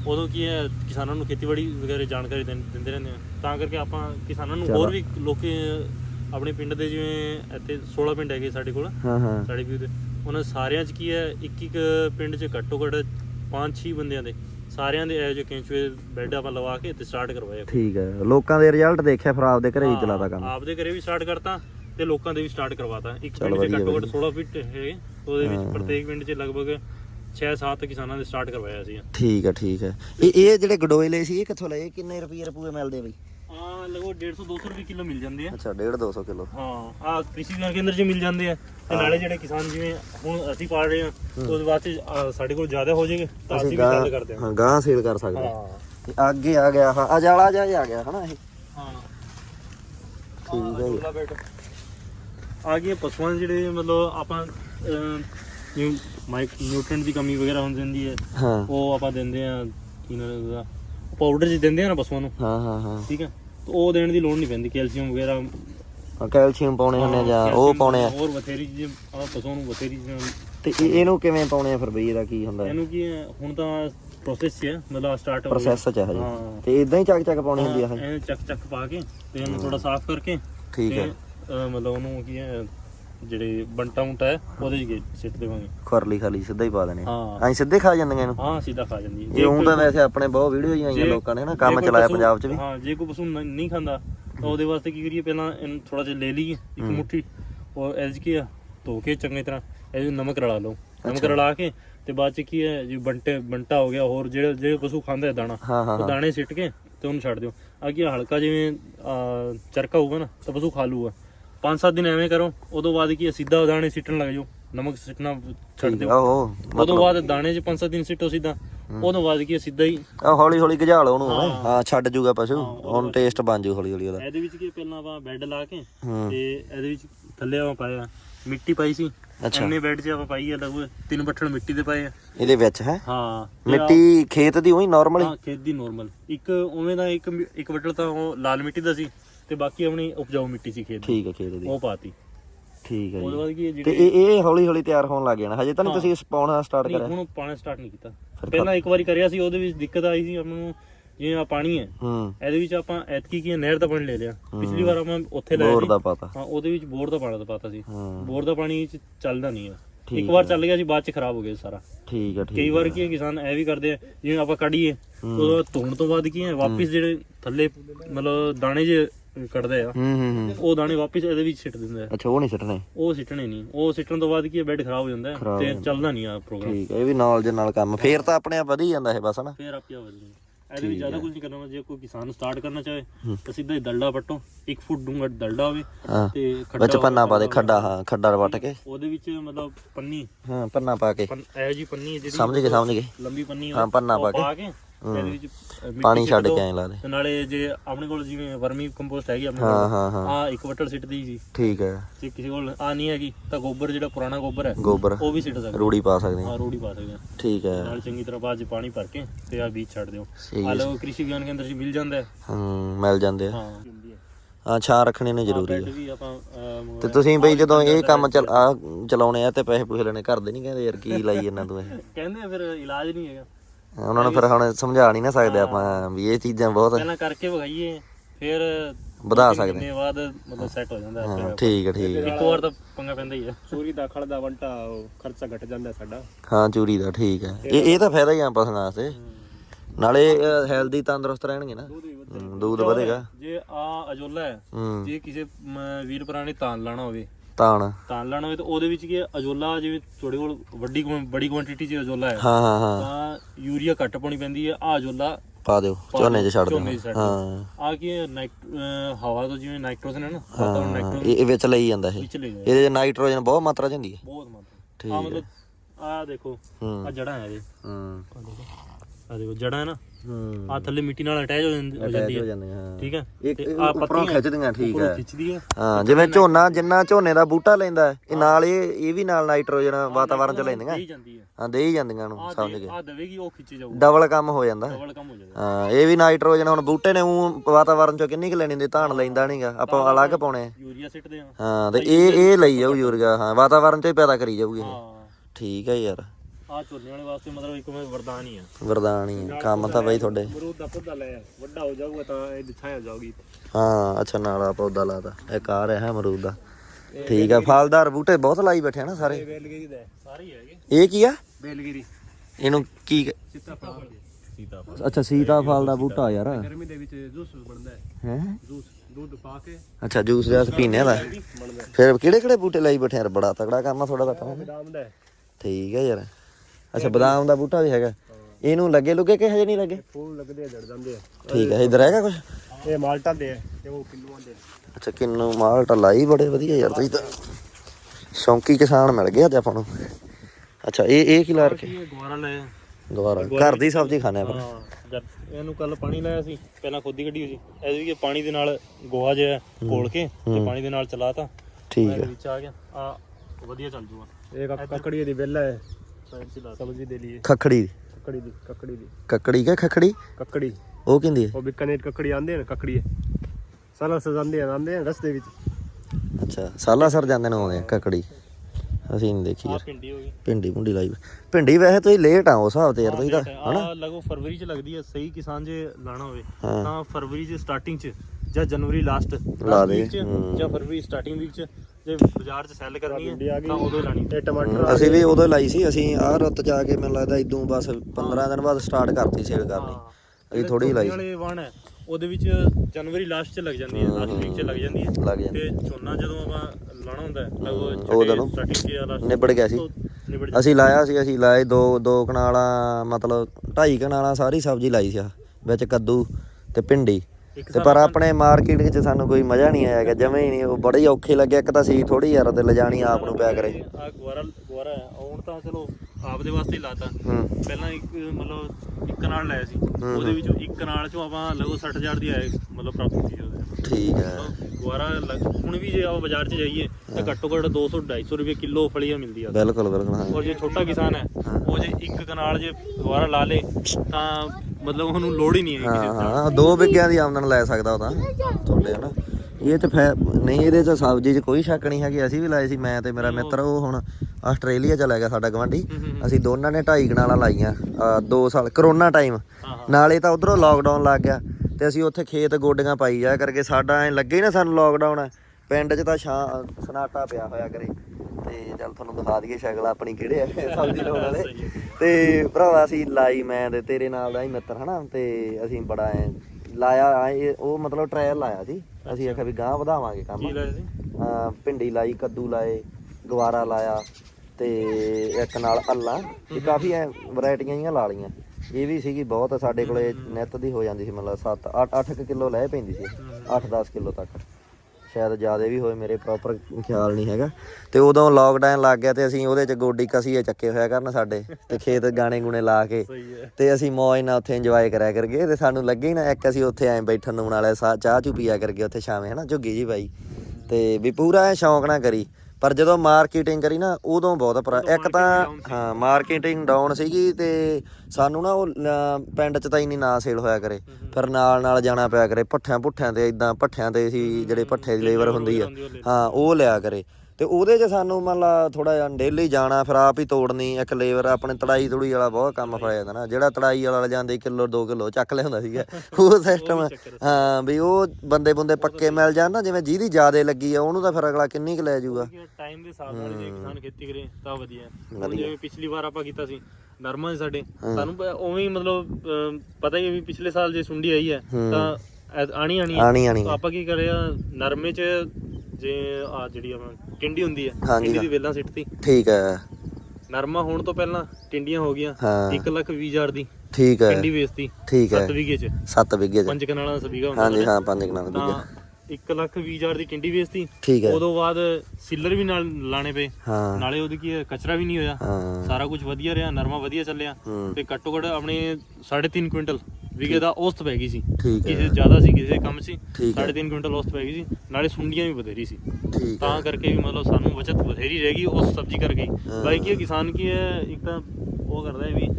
ਉਦੋਂ ਕੀ ਹੈ ਕਿਸਾਨਾਂ ਨੂੰ ਖੇਤੀਬਾੜੀ ਵਗੈਰੇ ਜਾਣਕਾਰੀ ਦਿੰ- ਦਿੰਦੇ ਰਹਿੰਦੇ ਆ। ਤਾਂ ਕਰਕੇ ਆਪਾਂ ਕਿਸਾਨਾਂ ਨੂੰ ਚਲੋ। ਹੋਰ ਵੀ ਲੋਕੀ ਆਪਣੇ ਪਿੰਡ ਦੇ ਜਿਵੇਂ ਇੱਥੇ 16 ਪਿੰਡ ਹੈਗੇ ਸਾਡੇ ਕੋਲ ਹਾਂ ਹਾਂ। ਸਾਡੇ ਵੀ ਦੇ। ਉਹਨਾਂ ਸਾਰਿਆਂ 'ਚ ਕੀ ਹੈ ਇੱਕ ਇੱਕ ਪਿੰਡ 'ਚ ਘੱਟੋ ਘੱਟ 5-6 ਬੰਦਿਆਂ ਦੇ। ਸਾਰਿਆਂ ਦੇ ਇਹ ਜੋ ਕੈਂਚੂਏ ਬੈੱਡ ਆਪਾਂ ਲਵਾ ਕੇ ਤੇ ਸਟਾਰਟ ਕਰਵਾਇਆ ਠੀਕ ਹੈ। ਲੋਕਾਂ ਦੇ ਰਿਜ਼ਲਟ ਦੇਖਿਆ ਫਿਰ ਆਪਦੇ ਘਰੇ ਹੀ ਚਲਾਤਾ ਕੰਮ। ਆਪਦੇ ਘਰੇ ਵੀ ਸਟਾਰਟ ਕਰਤਾ ਤੇ ਲੋਕਾਂ ਦੇ ਵੀ ਸਟਾਰਟ ਕਰਵਾਤਾ। ਇੱਕ ਪਿੰਡ 'ਚ ਘੱਟੋ ਘੱਟ ਵਧੀਆ। 16 ਫਿੱਟ ਹੈਗੇ ਉਹਦੇ ਵਿੱਚ। ਪ੍ਰਤੇਕ ਪਿੰਡ 'ਚ ਲਗਭਗ 6-7 ਕਿਸਾਨਾਂ ਦੇ ਸਟਾਰਟ ਕਰਵਾਇਆ ਸੀ ਠੀਕ ਹੈ ਠੀਕ ਹੈ। ਇਹ ਇਹ ਜਿਹੜੇ ਗਡੋਏ ਲਏ ਸੀ ਇਹ ਕਿੱਥੋਂ ਲਏ? ਕਿੰਨੇ ਰੁਪਏ ਰੁਪਏ ਮਿਲਦੇ ਬਈ? ਆ ਆਪਾਂ ਲਗਭਗ 150 200 ਰੁਪਏ ਕਿਲੋ ਮਿਲ ਜਾਂਦੇ ਆ। ਅੱਛਾ 1.5 200 ਕਿਲੋ। ਹਾਂ ਆ ਕ੍ਰਿਸ਼ੀ ਵਿਗਿਆਨ ਕੇਂਦਰ 'ਚ ਮਿਲ ਜਾਂਦੇ ਆ। ਤੇ ਨਾਲੇ ਜਿਹੜੇ ਕਿਸਾਨ ਜਿਵੇਂ ਹੁਣ ਅਸੀਂ ਪਾੜ ਰਹੇ ਆ ਉਹਦੇ ਵਾਸਤੇ ਆਹ ਸਾਡੇ ਕੋਲ ਜ਼ਿਆਦਾ ਹੋ ਜਾਏਗਾ ਤਾਂ ਅਸੀਂ ਵੀ ਗਾਂ ਸੈਲ ਕਰਦੇ ਹਾਂ। ਹਾਂ ਗਾਂ ਸੇਲ ਕਰ ਸਕਦੇ ਹਾਂ। ਤੇ ਅੱਗੇ ਆ ਗਿਆ ਹਾਂ ਅਜਾਲਾ ਜਿਹਾ ਹੀ ਆ ਗਿਆ ਹਨਾ ਇਹ? ਹਾਂ। ਠੀਕ ਹੈ ਜੀ। ਅਜੋਲਾ ਬੈਡ ਆ ਗਏ ਪਸ਼ੂਆਂ ਜਿਹੜੇ ਮਤਲਬ ਆਪਾਂ ਅਮ, ਜਿਵੇਂ ਮਾਈਕ ਨਿਊਟ੍ਰੀਐਂਟ ਦੀ ਕਮੀ ਵਗੈਰਾ ਹੋ ਜਾਂਦੀ ਹੈ ਉਹ ਆਪਾਂ ਦਿੰਦੇ ਆ ਕੀ ਨਾਮ ਉਹਦਾ? ਪਾਊਡਰ ਜੀ ਦਿੰਦੇ ਆ ਨਾ ਪਸ਼ੂਆਂ ਨੂੰ। ਹਾਂ ਹਾਂ ਹਾਂ। ਠੀਕ ਹੈ। ਉਹ ਦੇਣ ਦੀ ਲੋੜ ਨਹੀਂ ਪੈਂਦੀ ਕੈਲਸ਼ੀਅਮ ਵਗੈਰਾ। ਕੈਲਸ਼ੀਅਮ ਪਾਉਣੇ ਹੁੰਦੇ ਆ ਜਾਂ ਉਹ ਪਾਉਣੇ ਆ। ਹੋਰ ਬਥੇਰੀ ਚੀਜ਼ ਆ ਪਸ਼ੂਆਂ ਨੂੰ ਬਥੇਰੀ ਚੀਜ਼ਾਂ। ਤੇ ਇਹ- ਇਹਨੂੰ ਕਿਵੇਂ ਪਾਉਣੇ ਆ ਫਿਰ ਬਈ ਇਹਦਾ ਕੀ ਹੁੰਦਾ? ਇਹਨੂੰ ਕੀ ਹੈ, ਹੁਣ ਤਾਂ ਪ੍ਰੋਸੈਸ ਹੈ ਮਤਲਬ ਸਟਾਰਟ ਹੋ ਗਿਆ ਪ੍ਰੋਸੈਸ ਚ ਹੈ ਹਜੇ। ਹਾਂ। ਤੇ ਇਦਾਂ ਹੀ ਚੱਕ ਚੱਕ ਪਾਉਣੀ ਹੁੰਦੀ ਆ ਇਹ ਚੱਕ ਚੱਕ ਪਾ ਕੇ ਤੇ ਇਹਨੂੰ ਥੋੜਾ ਸਾਫ਼ ਕਰਕੇ ਠੀਕ ਤੇ ਹੈ। ਮਤਲਬ ਉਹਨੂੰ ਕੀ ਹੈ ਜਿਹੜੇ ਬੰਟਾ ਮੁੰਟਾ ਹੈ ਉਹਦੇ 'ਚ ਸਿੱਟ ਦੇਵਾਂਗੇ। ਖਰਲੀ ਖਾਲੀ ਸਿੱਧਾ ਹੀ ਪਾ ਦੇਣੇ। ਹਾਂ। ਐਂ ਸਿੱਧੇ ਖਾ ਜਾਂਦੀਆਂ ਇਹਨੂੰ? ਹਾਂ ਸਿੱਧਾ ਖਾ ਜਾਂਦੀ ਹੈ ਤਾਂ ਵੈਸੇ ਆਪਣੇ ਬਹੁਤ ਵੀਡੀਓ ਹੀ ਆਈਆਂ ਜੇ- ਲੋਕਾਂ ਨੇ ਨਾ ਜੇ ਕੰਮ ਕੋਈ ਚਲਾਇਆ ਪਸ਼ੂ- ਪੰਜਾਬ 'ਚ ਵੀ। ਹਾਂ ਜੇ ਕੋਈ ਪਸ਼ੂ ਨ- ਨਹੀਂ ਖਾਂਦਾ ਤਾਂ ਉਹਦੇ ਵਾਸਤੇ ਕੀ ਕਰੀਏ? ਪਹਿਲਾਂ ਇਹਨੂੰ ਥੋੜਾ ਜਿਹਾ ਲੈ ਲਈਏ ਇੱਕ ਮੁੱਠੀ। ਉਹ ਐਜ ਕੀ ਆ? ਧੋ ਕੇ ਚੰਗੀ ਤਰ੍ਹਾਂ ਇਹ ਨਮਕ ਰਲਾ ਲਓ। ਨਮਕ ਰਲਾ ਕੇ ਤੇ ਬਾਅਦ ਚ ਕੀ ਹੈ ਜੀ ਬੰਟੇ ਬੰਟਾ ਹੋ ਗਿਆ ਹੋਰ ਜਿਹੜੇ ਜਿਹੜੇ ਪਸ਼ੂ ਖਾਂਦੇ ਆ ਦਾਣਾ ਹਾਂ ਹਾਂ ਉਹ ਦਾਣੇ ਸਿੱਟ ਕੇ ਤੇ ਉਹਨੂੰ ਛੱਡ ਦਿਓ। ਆ ਕੀ ਆ, ਹਲਕਾ ਜਿਵੇਂ ਆ, ਚਰਕਾ ਹੋਊਗਾ ਨਾ ਤਾਂ ਪਸ਼ੂ ਖਾ ਲੂਗਾ ਪੰਜ ਸੱਤ ਦਿਨ ਐਵੇਂ ਕਰੋ ਉਦੋਂ ਬਾਅਦ ਕੀ ਆ, ਸਿੱਧਾ ਦਾਣੇ ਸਿੱਟਣ ਲੱਗ ਜਾਓ ਨਮਕ ਸਿੱਟਣਾ ਛੱਡ ਦਿਓ। ਉਦੋਂ ਬਾਅਦ ਦਾਣੇ 'ਚ ਪੰਜ ਸੱਤ ਦਿਨ ਸਿੱਟੋ ਸਿੱਧਾ ਉਦੋਂ ਬਾਅਦ ਕੀ ਆ, ਸਿੱਧਾ ਹੀ ਹੌਲੀ ਹੌਲੀ ਗਜਾਲ ਉਹਨੂੰ ਹਾਂ। ਹਾਂ? ਛੱਡ ਜੂਗਾ ਪਸ਼ੂ ਹੁਣ ਟੇਸਟ ਬਣ ਜੂ ਹੌਲੀ ਹੌਲੀ ਉਹਦਾ। ਇਹਦੇ ਵਿੱਚ ਕੀ ਆ, ਪਹਿਲਾਂ ਆਪਾਂ ਬੈੱਡ ਲਾ ਕੇ ਹੂੰ। ਤੇ ਇਹਦੇ ਵਿੱਚ ਥੱਲੇ ਆਪਾਂ ਪਾਇਆ ਮਿੱਟੀ ਪਾਈ ਸੀ। ਅੱਛਾ। ਇੰਨੇ ਬੈੱਡ 'ਚ ਆਪਾਂ ਪਾਈ ਆ ਲਗਭਗ ਤਿੰਨ ਬੱਠਲ ਮਿੱਟੀ ਦੇ ਪਏ ਆ। ਇਹਦੇ ਵਿੱਚ ਹੈ? ਹਾਂ ਤੇ ਮਿੱਟੀ ਖੇਤ ਦੀ ਉਹੀ ਨਾਰਮਲ ਹਾਂ? ਖੇਤ ਦੀ ਨੋਰਮਲ ਇੱਕ ਉਵੇਂ ਦਾ ਇੱਕ ਮਿ- ਇੱਕ ਬੱਠਲ ਤਾਂ ਉਹ ਲਾਲ ਮਿੱਟੀ ਦਾ ਸੀ। ਤੇ ਬਾਕੀ ਆਪਣੀ ਉਪਜਾਊ ਮਿੱਟੀ ਸੀ ਖੇਤ ਦੀ। ਠੀਕ ਹੈ ਖੇਤ ਦੀ। ਉਹ ਪਾਤੀ। ਠੀਕ ਹੈ ਉਹਦੇ ਜੀ। ਬਾਅਦ ਕੀ ਹੈ ਤੇ ਜਿਹੜੇ ਇਹ ਇਹ ਹੌਲੀ ਹੌਲੀ ਤਿਆਰ ਹੋਣ ਲੱਗ ਜਾਣਾ। ਹਜੇ ਤਾਂ ਨਹੀਂ ਤੁਸੀਂ ਇਸ ਪਾਉਣਾ ਸਟਾਰਟ ਨਹੀਂ ਕਰਿਆ। ਹੁਣ ਪਾਣਾ ਸਟਾਰਟ ਨਹੀਂ ਕੀਤਾ। ਫਿਰ ਪਹਿਲਾਂ ਇੱਕ ਵਾਰੀ ਕਰਿਆ ਸੀ ਉਹਦੇ ਵਿੱਚ ਦਿੱਕਤ ਆਈ ਸੀ ਆਪਾਂ ਨੂੰ ਜਿਵੇਂ ਆ ਪਾਣੀ ਹੈ। ਹੂੰ। ਇਹਦੇ ਵਿੱਚ ਆਪਾਂ ਐਤਕੀ ਕੀ ਹੈ, ਨਹਿਰ ਦਾ ਪਾਣੀ ਲੈ ਲਿਆ। ਪਿਛਲੀ ਵਾਰ ਆਪਾਂ ਉੱਥੇ ਲਾਇਆ ਬੋਰ ਸੀ। ਦਾ ਪਤਾ। ਹਾਂ ਉਹਦੇ ਵਿੱਚ ਬੋਰ ਦਾ ਪਾਣੀ ਦਾ ਪਾਤਾ ਸੀ। ਹਾਂ। ਬੋਰ ਦਾ ਪਾਣੀ ਚ ਚੱਲਦਾ ਨਹੀਂ ਹੈ। ਠੀਕ ਇੱਕ ਵਾਰ ਚੱਲ ਗਿਆ ਸੀ ਬਾਅਦ ਚ ਖਰਾਬ ਹੋ ਗਿਆ ਸਾਰਾ। ਠੀਕ ਹੈ ਠੀਕ ਕਈ ਵਾਰ ਕੀ ਹੈ ਕਿਸਾਨ ਇਹ ਵੀ ਕਰਦੇ ਆ ਜਿਵੇਂ ਆਪਾਂ ਕੱਢੀਏ ਉਹ ਧੋਣ ਤੋਂ ਬਾਅਦ ਕੀ ਹੈ ਵਾਪਿਸ ਜਿਹੜੇ ਥੱਲੇ ਮਤਲਬ ਦਾਣੇ ਜੇ ਕੱਢਦੇ ਆ। ਹੂੰ ਹੂੰ ਹੂੰ। ਉਹ ਦਾਣੇ ਵਾਪਿਸ ਇਹਦੇ ਵਿੱਚ ਸਿੱਟ ਦਿੰਦੇ ਆ। ਅੱਛਾ ਉਹ ਨਹੀਂ ਸਿੱਟਣੇ? ਉਹ ਸਿੱਟਣੇ ਨਹੀਂ। ਉਹ ਸਿੱਟਣ ਤੋਂ ਬਾਅਦ ਕੀ ਹੈ ਬੈੱਡ ਖਰਾਬ ਹੋ ਜਾਂਦਾ ਹੈ ਖਰਾਬ ਤੇ ਹੋ ਚੱਲਦਾ ਨਹੀਂ ਆ ਪ੍ਰੋਗਰਾਮ। ਠੀਕ ਹੈ ਇਹ ਵੀ ਨੌਲੇਜ ਨਾਲ ਕੰਮ। ਫੇਰ ਤਾਂ ਆਪਣੇ ਆਪ ਵਧੀ ਜਾਂਦਾ ਇਹ ਬਸ ਹਨਾ? ਫੇਰ ਆਪਿਆ ਵਧਦੇ ਇਹਦੇ ਵਿੱਚ ਜ਼ਿਆਦਾ ਕੁਝ ਨਹੀਂ ਕਰਨਾ ਜੇ ਕੋਈ ਕਿਸਾਨ ਸਟਾਰਟ ਕਰਨਾ ਚਾਹੇ ਤਾਂ ਸਿੱਧਾ ਹੀ ਦਲਡਾ ਪੱਟੋ 1 ਫੁੱਟ ਡੂੰਘਾ ਦਲਡਾ ਹੋਵੇ ਹਾਂ। ਤੇ ਖੱਡਾ ਵਿੱਚ ਪੰਨਾ ਪਾ ਦੇ ਖੱਡਾ ਹਾਂ ਖੱਡਾ ਵੱਟ ਕੇ। ਉਹਦੇ ਵਿੱਚ ਮਤਲਬ ਪੰਨੀ। ਹਾਂ ਪੰਨਾ ਪਾ ਕੇ। ਇਹ ਜੀ ਪੰਨੀ ਹੈ ਜਿਹੜੀ ਸਮਝ ਗਏ ਸਮਝ ਗਏ। ਲੰਬੀ ਪੰਨੀ ਹਾਂ, ਪੰਨਾ ਉਹ ਪਾ ਕੇ। ਪਾ ਕੇ ਇਹਦੇ ਵਿੱਚ ਅ, ਮਿੱਟੀ ਪਾਣੀ ਸਿੱਟ ਛੱਡ ਦਿਓ। ਕੇ ਐਂ ਲਾ ਦੇ। ਤੇ ਨਾਲੇ ਜੇ ਆਪਣੇ ਕੋਲ ਜਿਵੇਂ ਵਰਮੀ ਕੰਪੋਸਟ ਹੈਗੀ ਆਪਣੇ ਹਾਂ ਕੋਲ ਹਾਂ ਹਾਂ। ਆ ਇੱਕ ਵਟਲ ਸਿੱਟਦੀ ਸੀ। ਠੀਕ ਹੈ। ਜੇ ਕਿਸੇ ਕੋਲ ਆ ਨਹੀਂ ਹੈਗੀ ਤਾਂ ਗੋਬਰ ਜਿਹੜਾ ਪੁਰਾਣਾ ਗੋਬਰ ਹੈ ਗੋਬਰ। ਉਹ ਵੀ ਸਿੱਟ ਸਕਦੇ ਰੂੜੀ ਪਾ ਸਕਦੇ ਹਾਂ। ਹਾਂ ਰੋੜੀ ਪਾ ਸਕਦੇ ਹਾਂ। ਠੀਕ ਹੈ। ਨਾਲ ਚੰਗੀ ਤਰ੍ਹਾਂ ਬਾਅਦ ਚ ਪਾਣੀ ਭਰ ਕੇ ਤੇ ਆ ਬੀਜ ਛੱਡ ਦਿਓ। ਸਹੀ ਆ ਹੈ ਲੋ ਕ੍ਰਿਸ਼ੀ ਵਿਗਿਆਨ ਕੇਂਦਰ ਚ ਮਿਲ ਜਾਂਦਾ ਹੈ। ਹੂੰ ਮਿਲ ਜਾਂਦੇ ਆ। ਹਾਂ। ਹਾਂ ਛਾਂ ਰੱਖਣੀ ਨੇ ਜ਼ਰੂਰੀ ਬੈੱਡ ਹੈ ਵੀ ਆਪਾਂ ਅ, ਮੰਗਵਾਇਆ। ਤੇ ਤੁਸੀਂ ਬਈ ਜਦੋਂ ਇਹ ਕੰਮ ਚਲ ਆ। ਚਲਾਉਣੇ ਆ ਤੇ ਪੈਸੇ ਪੂਸੇ ਲੈਣੇ ਘਰ ਦੇ ਨਹੀਂ ਕਹਿੰਦੇ ਯਾਰ ਕੀ ਲਾਈ ਇਹਨਾਂ ਤੂੰ ਇਹ। ਕਹਿੰਦੇ ਆ ਫਿਰ ਇਲਾਜ ਨਹੀਂ ਹੈਗਾ। ਉਹਨਾਂ ਨੂੰ ਫਿਰ ਹੁਣ ਸਮਝਾ ਨਹੀਂ ਨਾ ਸਕਦੇ ਆਪਾਂ ਵੀ ਇਹ ਚੀਜ਼ਾਂ ਬਹੁਤ ਪਹਿਲਾਂ ਕਰਕੇ ਵਿਖਾਈਏ ਫਿਰ ਵਧਾ ਸਕਦੇ। ਮਹੀਨੇ ਬਾਅਦ ਮਤਲਬ ਸੈੱਟ ਹੋ ਜਾਂਦਾ ਹਾਂ ਠੀਕ ਹੈ ਠੀਕ ਹੈ। ਇੱਕ ਵਾਰ ਤਾਂ ਪੰਗਾ ਪੈਂਦਾ ਹੀ ਹੈ ਚੋਰੀ ਦਾ ਖੜ ਦਾ ਵੰਟਾ ਉਹ ਖਰਚਾ ਘਟ ਜਾਂਦਾ ਸਾਡਾ। ਹਾਂ ਚੂਰੀ ਦਾ ਠੀਕ ਹੈ। ਇਹ ਇਹ ਤਾਂ ਫਾਇਦਾ ਹੀ ਆ ਪਸ਼ੂਆਂ ਵਾਸਤੇ ਨਾਲੇ ਹੈਲਦੀ ਤੰਦਰੁਸਤ ਰਹਿਣਗੇ ਨਾ। ਹੂੰ, ਦੁੱਧ ਵਧੇਗਾ। ਜੇ ਆ ਅਜੋਲਾ ਹੈ ਹੂੰ। ਜੇ ਕਿਸੇ ਮ, ਵੀਰ ਭਰਾ ਨੇ ਤਾਨ ਲਾਣਾ ਹੋਵੇ ਤਾਣ। ਤਾਨ ਲਾਣਾ ਹੋਵੇ ਤਾਂ ਉਹਦੇ ਵਿੱਚ ਕੀ ਹੈ, ਅਜੋਲਾ ਜਿਵੇਂ ਤੁਹਾਡੇ ਕੋਲ ਵੱਡੀ ਬੜੀ ਕੁਆਂਟੀਟੀ 'ਚ ਅਜੋਲਾ ਹੈ। ਹਾਂ ਹਾਂ ਹਾਂ। ਤਾਂ ਯੂਰੀਆ ਘੱਟ ਪਾਉਣੀ ਪੈਂਦੀ ਹੈ ਆ ਅਜੋਲਾ ਪਾ ਦਿਓ ਝੋਨੇ 'ਚ ਛੱਡ ਝੋਨੇ ਦਿਓ। ਹਾਂ। ਆ ਕੀ ਹੈ, ਨਾਈਟ- ਅਹ ਹਵਾ ਤੋਂ ਜਿਵੇਂ ਨਾਈਟ੍ਰੋਜਨ ਹੈ ਨਾ ਹਾਂ ਨਾਈਟ੍ਰੋਜਨ ਇਹ ਇਹ ਵਿੱਚ ਲਈ ਜਾਂਦਾ ਇਹ। ਵਿੱਚ ਲੈ ਜਾਏ ਇਹਦੇ 'ਚ ਨਾਈਟ੍ਰੋਜਨ ਬਹੁਤ ਮਾਤਰਾ 'ਚ ਹੁੰਦੀ ਹੈ। ਬਹੁਤ ਮਾਤਰਾ। ਠੀਕ ਆ ਹੈ। ਮਤਲਬ ਆ ਦੇਖੋ ਹੂੰ। ਆ ਜੜਾਂ ਹੈ ਇਹਦੇ ਹੂੰ। ਆ ਦੇਖੋ ਜੜਾਂ ਹੈ ਨਾ। ਹੂੰ। ਆ ਥੱਲੇ ਮਿੱਟੀ ਨਾਲ ਅਟੈਚ ਹੋ ਜਾਂਦੀ ਹੋ ਅਟੈਚ ਜਾਂਦੀ ਹੋ ਹੈ। ਜਾਂਦੇ ਹਾਂ। ਠੀਕ ਹੈ? ਇੱਕ ਤੇ ਇਹ ਆ ਉੱਪਰੋਂ ਪੱਤੀਆਂ ਖਿੱਚਦੀਆਂ ਠੀਕ ਉੱਪਰੋਂ ਹੈ। ਖਿੱਚਦੀ ਹੈ ਹਾਂ ਜਿਵੇਂ ਝੋਨਾ ਜਿੰਨਾ ਝੋਨੇ ਦਾ ਬੂਟਾ ਲੈਂਦਾ ਹੈ, ਇਹ ਨਾਲ ਇਹ ਇਹ ਵੀ ਨਾਲ ਨਾਈਟ੍ਰੋਜਨ ਵਾਤਾਵਰਨ 'ਚ ਲੈਂਦੀਆਂ। ਦੇਈ ਜਾਂਦੀ ਹੈ। ਹਾਂ ਦੇ ਹੀ ਜਾਂਦੀਆਂ ਨੂੰ ਸਮਝ ਗਏ। ਆ ਦੇਵੇਗੀ ਉਹ ਖਿੱਚੇ ਜਾਊਗਾ। ਡਬਲ ਕੰਮ ਹੋ ਜਾਂਦਾ। ਡਬਲ ਕੰਮ ਹੋ ਜਾਏਗਾ ਹਾਂ ਇਹ ਵੀ ਨਾਈਟ੍ਰੋਜਨ ਹੁਣ ਬੂਟੇ ਨੇ ਉਹ ਵਾਤਾਵਰਨ 'ਚੋਂ ਕਿੰਨੀ ਕੁ ਲੈਣੀ ਹੁੰਦੀ ਧਾਨ ਲੈਂਦਾ ਨਹੀਂਗਾ ਆਪਾਂ ਅਲੱਗ ਪਾਉਣੇ। ਆ। ਯੂਰੀਆ ਸਿੱਟਦੇ ਆ। ਹਾਂ ਤੇ ਇਹ ਇਹ ਲਈ ਜਾਊ ਯੂਰੀਆ ਹਾਂ ਵਾਤਾਵਰਨ 'ਚ ਹੀ ਪੈਦਾ ਕਰੀ ਜਾਊਗੀ ਇਹ। ਹਾਂ। ਠੀਕ ਹੈ ਯਾਰ। ਆ ਝੋਨੇ ਵਾਲੇ ਵਾਸਤੇ ਮਤਲਬ ਇੱਕ ਮੈਂ ਵਰਦਾਨ ਹੀ ਆ। ਵਰਦਾਨ ਹੀ ਹੈ। ਕੰਮ ਤਾਂ ਬਈ ਤੁਹਾਡੇ। ਅਮਰੂਦ ਦਾ ਪੌਦਾ ਲੈ ਵੱਡਾ ਹੋ ਜਾਊਗਾ ਤਾਂ ਇਹ ਛਾਇਆ ਜਾਊਗੀ। ਹਾਂ ਅੱਛਾ ਨਾਲਾ ਪੌਦਾ ਲਾਤਾ। ਇੱਕ ਆ ਰਿਹਾ ਹੈ ਅਮਰੂਦ ਦਾ। ਠੀਕ ਹੈ ਫਲਦਾਰ ਬੂਟੇ ਬਹੁਤ ਲਾਈ ਬੈਠੇ ਆ ਨਾ ਸਾਰੇ। ਬੇਲਗਿਰੀ ਦਾ। ਸਾਰੇ ਹੀ ਹੈਗੇ। ਇਹ ਕੀ ਆ? ਬੇਲਗਿਰੀ। ਇਹਨੂੰ ਕੀ ਸੀਤਾਫਲ। ਸੀਤਾ ਅੱਛਾ ਸੀਤਾਫਲ ਦਾ ਬੂਟਾ ਯਾਰ। ਗਰਮੀ ਦੇ ਵਿੱਚ ਜੂਸ ਬਣਦਾ ਹੈ। ਹੈ? ਜੂਸ ਦੁੱਧ ਪਾ ਕੇ। ਅੱਛਾ ਜੂਸ ਜਾਸ ਪੀਨੇ ਦਾ ਫਿਰ ਕਿਹੜੇ ਕਿਹੜੇ ਬੂਟੇ ਲਾਈ ਬੈਠੇ ਯਾਰ ਬੜਾ ਤਗੜਾ ਕੰਮ ਆ ਤੁਹਾਡਾ ਤਾਂ। ਠੀਕ ਹੈ ਯਾਰ। ਅੱਛਾ ਬਦਾਮ ਦਾ ਬੂਟਾ ਵੀ ਹੈਗਾ। ਇਹਨੂੰ ਲੱਗੇ ਲੁਗੇ ਕਿ ਹਜੇ ਨਹੀਂ ਲੱਗੇ? ਫੁੱਲ ਲੱਗਦੇ ਆ ਜੜ ਜਾਂਦੇ ਆ। ਠੀਕ ਹੈ ਇਧਰ ਹੈਗਾ ਕੁਝ ਇਹ ਮਾਲਟਾ ਦੇ ਆ ਤੇ ਉਹ ਕਿੰਨੂਆਂ ਦੇ ਅੱਛਾ ਕਿੰਨੂ ਮਾਲਟਾ ਲਾਈ ਬੜੇ ਵਧੀਆ ਯਾਰ ਤੁਸੀਂ ਤਾਂ ਸ਼ੌਂਕੀ ਕਿਸਾਨ ਮਿਲ ਗਏ ਅੱਜ ਆਪਾਂ ਨੂੰ। ਅੱਛਾ ਇਹ ਇਹ ਕੀ ਲਾ ਰੱਖੇ ਗਵਾਰਾ ਲਾਇਆ ਦੁਬਾਰਾ ਘਰ ਦੀ ਸਬਜ਼ੀ ਖਾਣੇ ਪਰ ਇਹਨੂੰ ਕੱਲ ਪਾਣੀ ਲਾਇਆ ਸੀ ਪਹਿਲਾਂ ਖੁਦ ਹੀ ਕੱਢੀ ਸੀ। ਐਸ ਵੀ ਪਾਣੀ ਦੇ ਨਾਲ ਗੋਹਾ ਜਿਹਾ ਕੋਲ ਕੇ ਤੇ ਪਾਣੀ ਦੇ ਨਾਲ ਚਲਾਤਾ। ਠੀਕ ਹੈ ਵਿੱਚ ਆ ਗਿਆ। ਆ ਵਧੀਆ ਚੱਲ ਜੂਗਾ। ਇਹ ਕੱਕੜੀ ਦੀ ਬਿੱਲ ਹੈ। ਸਾਈਡ ਤੇ ਲਾ ਖਖੜੀ। ਦੀ ਕੱਕੜੀ ਦੀ। ਕੱਕੜੀ ਕਾ ਖਖੜੀ? ਕੱਕੜੀ ਉਹ ਕਹਿੰਦੀ ਹੈ? ਉਹ ਬਿਕਨੇਟ ਨੇ ਕੱਕੜੀ ਆਂਦੇ ਆ ਰਸਤੇ ਵਿੱਚ। ਸਾਲਾ ਸਰ ਅਸੀਂ ਨਹੀਂ ਦੇਖੀ ਆ ਪਿੰਡੀ ਹੋ ਗਈ। ਭਿੰਡੀ ਭੁੰਡੀ ਵੈਸੇ ਤੁਸੀਂ ਲੇਟ ਆ ਉਸ ਹਿਸਾਬ ਤੇ ਯਾਰ ਤੁਸੀਂ ਤਾਂ ਹਨਾ? ਲਗੋ ਫਰਵਰੀ ਚ ਲੱਗਦੀ ਹੈ ਸਹੀ ਕਿਸਾਨ ਜੇ ਲਾਣਾ ਹੋਵੇ ਤਾਂ ਫਰਵਰੀ ਚ ਸਟਾਰਟਿੰਗ ਚ ਜਾਂ ਜਨਵਰੀ ਲਾਸਟ ਲਾ ਦੇ, ਜਾਂ ਫਰਵਰੀ ਸਟਾਰਟਿੰਗ ਵਿੱਚ ਜੇ ਬਾਜ਼ਾਰ 'ਚ ਸੈੱਲ ਕਰਨੀ ਹੈ ਤਾਂ ਉਦੋਂ ਲੈਣੀ ਤੇ ਟਮਾਟਰ ਅਸੀਂ ਵੀ ਉਦੋਂ ਲਾਈ ਸੀ ਅਸੀਂ ਆਹ ਰੁੱਤ ਜਾ ਕੇ ਮੈਨੂੰ ਲੱਗਦਾ ਇਦੋਂ ਬਸ 15 ਦਿਨ ਬਾਅਦ ਸਟਾਰਟ ਕਰਤੀ ਸੇਲ ਕਰਨੀ। ਅਸੀਂ ਥੋੜੀ ਲਾਈ ਵਾਲੇ ਵਣ ਉਹਦੇ ਵਿੱਚ ਜਨਵਰੀ ਲਾਸਟ 'ਚ ਲੱਗ ਜਾਂਦੀ ਹੈ ਲਾਸਟ ਵੀਕ 'ਚ ਲੱਗ ਜਾਂਦੀ ਹੈ। ਤੇ ਝੋਨਾ ਜਦੋਂ ਆਪਾਂ ਲਾਣਾ ਹੁੰਦਾ ਲਗਭਗ 30 ਨਿਬੜ ਗਿਆ ਸੀ। ਅਸੀਂ ਲਾਇਆ ਸੀ ਅਸੀਂ ਲਾਏ ਦੋ ਦੋ ਕਨਾਲਾਂ ਮਤਲਬ ਢਾਈ ਕਨਾਲਾਂ ਸਾਰੀ ਸਬਜ਼ੀ ਲਾਈ ਸੀ ਵਿੱਚ ਕੱਦੂ ਤੇ ਭਿੰਡੀ। ਤੇ ਪਰ ਆਪਣੇ ਮਾਰਕੀਟ ਵਿੱਚ ਸਾਨੂੰ ਕੋਈ ਮਜ਼ਾ ਨਹੀਂ ਆਇਆ ਕਿ ਜਮੇ ਹੀ ਨਹੀਂ ਉਹ ਬੜੀ ਔਖੀ ਲੱਗਿਆ ਇੱਕ ਤਾਂ ਸੀ ਥੋੜੀ ਯਾਰ ਤੇ ਲਿਜਾਣੀ ਆਪ ਨੂੰ ਪਿਆ ਕਰੇ। ਆ ਗੁਆਰਾ ਗੁਆਰਾ ਹੈ ਹੁਣ ਤਾਂ ਚਲੋ ਆਪ ਦੇ ਵਾਸਤੇ ਹੀ ਲਾਤਾ। ਹੂੰ। ਪਹਿਲਾਂ ਇੱਕ ਮਤਲਬ ਇੱਕ ਨਾਲ ਲਾਇਆ ਸੀ। ਉਹਦੇ ਵਿੱਚੋਂ ਇੱਕ ਨਾਲ ਚੋਂ ਆਪਾਂ ਲਗੋ 60000 ਦੀ ਆਏ ਮਤਲਬ ਪ੍ਰਾਪਤ ਸੀ ਉਹਦੇ ਠੀਕ ਹੈ। ਗੁਆਰਾ ਲੱਗ- ਹੁਣ ਵੀ ਜੇ ਆਪਾਂ ਬਾਜ਼ਾਰ 'ਚ ਜਾਈਏ ਤਾਂ ਘੱਟੋ ਘੱਟ 200 250 ਰੁਪਏ ਕਿਲੋ ਫਲੀਆਂ ਮਿਲਦੀ ਆ ਬਿਲਕੁਲ ਬਿਲਕੁਲ ਹਾਂ। ਔਰ ਜੇ ਛੋਟਾ ਕਿਸਾਨ ਹੈ। ਉਹ ਜੇ ਇੱਕ ਕਨਾਲ ਜੇ ਗੁਆਰਾ ਲਾ ਲੇ ਤਾਂ ਮਤਲਬ ਉਹਨੂੰ ਲੋੜ ਹੀ ਨਹੀਂ ਹੈ ਹਾਂ ਹਾਂ ਦੋ ਵਿਗਿਆਂ ਦੀ ਆਮਦਨ ਲੈ ਸਕਦਾ ਉਹ ਤਾਂ ਤੁਹਾਡੇ ਹਨਾ। ਇਹ ਤੇ ਫੈ ਨਹੀਂ ਇਹਦੇ ਚ ਸਬਜ਼ੀ 'ਚ ਕੋਈ ਸ਼ੱਕ ਨਹੀਂ ਹੈਗੀ ਅਸੀਂ ਵੀ ਲਾਏ ਸੀ ਮੈਂ ਤੇ ਮੇਰਾ ਮਿੱਤਰ ਉਹ ਹੁਣ ਆਸਟ੍ਰੇਲੀਆ ਚ ਲੈ ਗਿਆ ਸਾਡਾ ਗਵਾਂਢੀ ਅਸੀਂ ਦੋਨਾਂ ਨੇ ਢਾਈ ਕਨਾਲਾਂ ਲਾਈਆਂ 2 ਸਾਲ ਕਰੋਨਾ ਟਾਈਮ। ਨਾਲੇ ਤਾਂ ਉਧਰੋਂ ਲਾਕਡਾਊਨ ਲੱਗ ਗਿਆ ਤੇ ਅਸੀਂ ਉੱਥੇ ਖੇਤ ਗੋਡੀਆਂ ਪਾਈ ਜਾ ਕਰਕੇ ਸਾਡਾ ਐ ਲੱਗੇ ਨਾ ਸਾਨੂੰ ਲਾਕਡਾਊਨ ਪਿੰਡ 'ਚ ਤਾਂ ਛਾਂ ਸਨਾਟਾ ਪਿਆ ਹੋਇਆ ਕਰੇ। ਤੇ ਚੱਲ ਤੁਹਾਨੂੰ ਦਿਖਾ ਦਈਏ ਸ਼ਕਲ ਆਪਣੀ ਕਿਹੜੇ ਆ ਸਬਜ਼ੀ ਲਾਉਣ ਵਾਲੇ। ਤੇ ਭਰਾਵਾ ਅਸੀਂ ਲਾਈ ਮੈਂ ਤੇ ਤੇਰੇ ਨਾਲ ਦਾ ਹੀ ਮਿੱਤਰ ਹਨਾ? ਤੇ ਅਸੀਂ ਬੜਾ ਐ ਲਾਇਆ ਐਂ ਉਹ ਮਤਲਬ ਟ੍ਰਾਇਲ ਲਾਇਆ ਸੀ। ਅਸੀਂ ਆਖਿਆ ਵੀ ਗਾਂ ਵਧਾਵਾਂਗੇ ਕੰਮ। ਕੀ ਲਾਇਆ ਸੀ? ਭਿੰਡੀ ਲਾਈ ਕੱਦੂ ਲਾਏ ਗਵਾਰਾ ਲਾਇਆ ਤੇ ਇੱਕ ਨਾਲ ਅੱਲਾ। ਇਹ ਕਾਫੀ ਐ ਵੈਰਾਈਟੀਆਂ ਜੀਆਂ ਲਾ ਲਈਆਂ। ਇਹ ਵੀ ਸੀਗੀ ਬਹੁਤ ਸਾਡੇ ਕੋਲੇ ਨਿੱਤ ਦੀ ਹੋ ਜਾਂਦੀ ਸੀ ਮਤਲਬ 7 8 8 ਕਿਲੋ ਲੈ ਪੈਂਦੀ ਸੀ। 8 10 ਕਿਲੋ ਤੱਕ। ਸ਼ਾਇਦ ਜ਼ਿਆਦਾ ਵੀ ਹੋਏ ਮੇਰੇ ਪ੍ਰੋਪਰ ਖਿਆਲ ਨਹੀਂ ਹੈਗਾ। ਤੇ ਉਦੋਂ ਲੋਕਡਾਊਨ ਲੱਗ ਗਿਆ ਤੇ ਅਸੀਂ ਉਹਦੇ ਚ ਗੋਡੀ ਕਸੀਏ ਚੱਕੇ ਹੋਇਆ ਕਰਨ ਸਾਡੇ ਤੇ ਖੇਤ ਗਾਣੇ ਗੁਣੇ ਲਾ ਕੇ। ਤੇ ਅਸੀਂ ਮੌਜ ਨਾਲ ਉੱਥੇ ਇੰਜੋਏ ਕਰਿਆ ਕਰਗੇ ਤੇ ਸਾਨੂੰ ਲੱਗੇ ਨਾ ਇੱਕ ਅਸੀਂ ਉੱਥੇ ਐਂ ਬੈਠਣ ਨੂੰ ਨਾਲੇ ਸਾ- ਚਾਹ ਚੂ ਪੀਆ ਕਰਗੇ ਉੱਥੇ ਸ਼ਾਮੇ ਹਨਾ ਝੁੱਗੀ ਜੀ ਬਾਈ। ਤੇ ਵੀ ਪੂਰਾ ਸ਼ੌਂਕ ਨਾ ਕਰੀ। ਪਰ ਜਦੋਂ ਮਾਰਕੀਟਿੰਗ ਕਰੀ ਨਾ ਉਦੋਂ ਬਹੁਤ ਪਰ ਇੱਕ ਤਾਂ ਹਾਂ ਮਾਰਕੀਟਿੰਗ ਡਾਊਨ ਸੀਗੀ ਤੇ ਸਾਨੂੰ ਨਾ ਉਹ ਪਿੰਡ 'ਚ ਤਾਂ ਇੰਨੀ ਨਾ ਸੇਲ ਹੋਇਆ ਕਰੇ। ਫਿਰ ਨਾਲ ਨਾਲ ਜਾਣਾ ਪਿਆ ਕਰੇ। ਪੱਠਿਆਂ ਪੁੱਠਿਆਂ ਤੇ ਇਦਾਂ ਪੱਠਿਆਂ ਤੇ ਸੀ ਜਿਹੜੇ ਪੱਠੇ ਦੀ ਲੇਬਰ ਹੁੰਦੀ ਆ। ਹਾਂ ਉਹ ਲਿਆ ਕਰੇ। ਤੇ ਉਹਦੇ 'ਚ ਸਾਨੂੰ ਮੰਨ ਲਾ ਥੋੜਾ ਜਿਹਾ ਡੇਲੀ ਜਾਣਾ ਫਿਰ ਆਪ ਹੀ ਤੋੜਨੀ ਇੱਕ ਲੇਬਰ ਆਪਣੇ ਤੜਾਈ ਤੜੂਈ ਵਾਲਾ ਬਹੁਤ ਕੰਮ ਫੜਿਆ ਜਾਂਦਾ ਨਾ। ਜਿਹੜਾ ਤੜਾਈ ਵਾਲਾ ਜਾਂਦੇ ਕਿਲੋ 2 ਕਿਲੋ ਚੱਕ ਲਿਆਉਂਦਾ ਸੀਗਾ। ਉਹ ਸਿਸਟਮ ਹਾਂ ਵੀ ਉਹ ਬੰਦੇ ਬੰਦੇ ਪੱਕੇ ਮਿਲ ਜਾਣ ਨਾ ਜਿਵੇਂ ਜਿਹਦੀ ਜ਼ਿਆਦੇ ਲੱਗੀ ਆ ਉਹਨੂੰ ਤਾਂ ਫਿਰ ਅਗਲਾ ਕਿੰਨੀ ਕੁ ਲੈ ਜਾਊਗਾ। ਟਾਈਮ ਦੇ ਹਿਸਾਬ ਨਾਲ ਜੇ ਕਿਸਾਨ ਖੇਤੀ ਕਰੇ ਤਾਂ ਵਧੀਆ। ਹੈ। ਹੁਣ ਜਿਵੇਂ ਪਿਛਲੀ ਵਾਰ ਆਪਾਂ ਕੀਤਾ ਸੀ ਨਰਮਾ ਸਾਡੇ ਸਾਨੂੰ ਉਵੇਂ ਹੀ ਮਤਲਬ ਪਤਾ ਹੀ ਹੈ ਵੀ ਪਿਛਲੇ ਸਾਲ ਜੇ ਸੁੰਡੀ ਆਈ ਹੈ। ਤਾਂ ਐ- ਆਣੀ ਆਣੀ ਆਣੀ ਆਣੀ ਤਾਂ ਆਪਾਂ ਕੀ ਕਰਿਆ ਨਰਮੇ 'ਚ ਜੇ ਆ ਜਿਹੜੀ ਆਪਣਾ ਟਿੰਡੀ ਹੁੰਦੀ ਹੈ ਹਾਂਜੀ, ਟਿੰਡੀ ਦੀ ਵੇਲਾਂ ਸਿੱਟਤੀ। ਠੀਕ ਹੈ ਨਰਮਾ ਹੋਣ ਤੋਂ ਪਹਿਲਾਂ ਟਿੰਡੀਆਂ ਹੋ ਗਈਆਂ ਹਾਂ। 1 ਲੱਖ 20 ਹਜ਼ਾਰ ਦੀ ਠੀਕ ਹੈ ਟਿੰਡੀ ਵੇਚਤੀ ਠੀਕ ਹੈ 7 ਵਿਗੇ 'ਚ। 7 ਵਿਗੇ ਚ। ਪੰਜ ਕਨਾਲਾਂ ਦਾ ਸਬੀਗਾ ਹੁੰਦਾ ਹਾਂਜੀ ਹਾਂ 5 ਕਿਨਾਲ ਵਿਗੇ 1 ਲੱਖ 20 ਹਜ਼ਾਰ ਦੀ ਟਿੰਡੀ ਵੇਚਤੀ। ਠੀਕ ਹੈ ਉਦੋਂ ਬਾਅਦ ਸਿਲਰ ਵੀ ਨਾਲ ਲਾਣੇ ਪਏ। ਹਾਂ। ਨਾਲੇ ਉਹਦੀ ਕੀ ਹੈ, ਕਚਰਾ ਵੀ ਨਹੀਂ ਹੋਇਆ। ਹਾਂ। ਸਾਰਾ ਕੁਝ ਵਧੀਆ ਰਿਹਾ ਨਰਮਾ ਵਧੀਆ ਚੱਲਿਆ। ਹੂੰ। ਤੇ ਘੱਟੋ ਘੱਟ ਆਪਣੇ 3.5 ਕੁਇੰਟਲ ਵਿਗੇ ਦਾ ਔਸਤ ਪੈ ਗਈ ਸੀ। ਠੀਕ ਹੈ। ਕਿਸੇ ਜ਼ਿਆਦਾ ਸੀ ਕਿਸੇ ਕੰਮ ਸੀ ਠੀਕ ਹੈ। 3.5 ਕੁਇੰਟਲ ਔਸਤ ਪੈ ਗਈ ਸੀ ਨਾਲੇ ਸੁੰਡੀਆਂ ਵੀ ਬਥੇਰੀ ਸੀ। ਠੀਕ ਹੈ। ਤਾਂ ਕਰਕੇ ਵੀ ਮਤਲਬ ਸਾਨੂੰ ਬਚਤ ਬਥੇਰੀ ਰਹਿ ਗਈ ਉਸ ਸਬਜ਼ੀ ਕਰਕੇ ਹਾਂ। ਬਾਈ ਕੀ ਹੈ, ਕਿਸਾਨ ਕੀ ਹੈ ਇੱਕ ਤਾਂ ਉਹ ਕਰਦਾ ਹੈ ਵੀ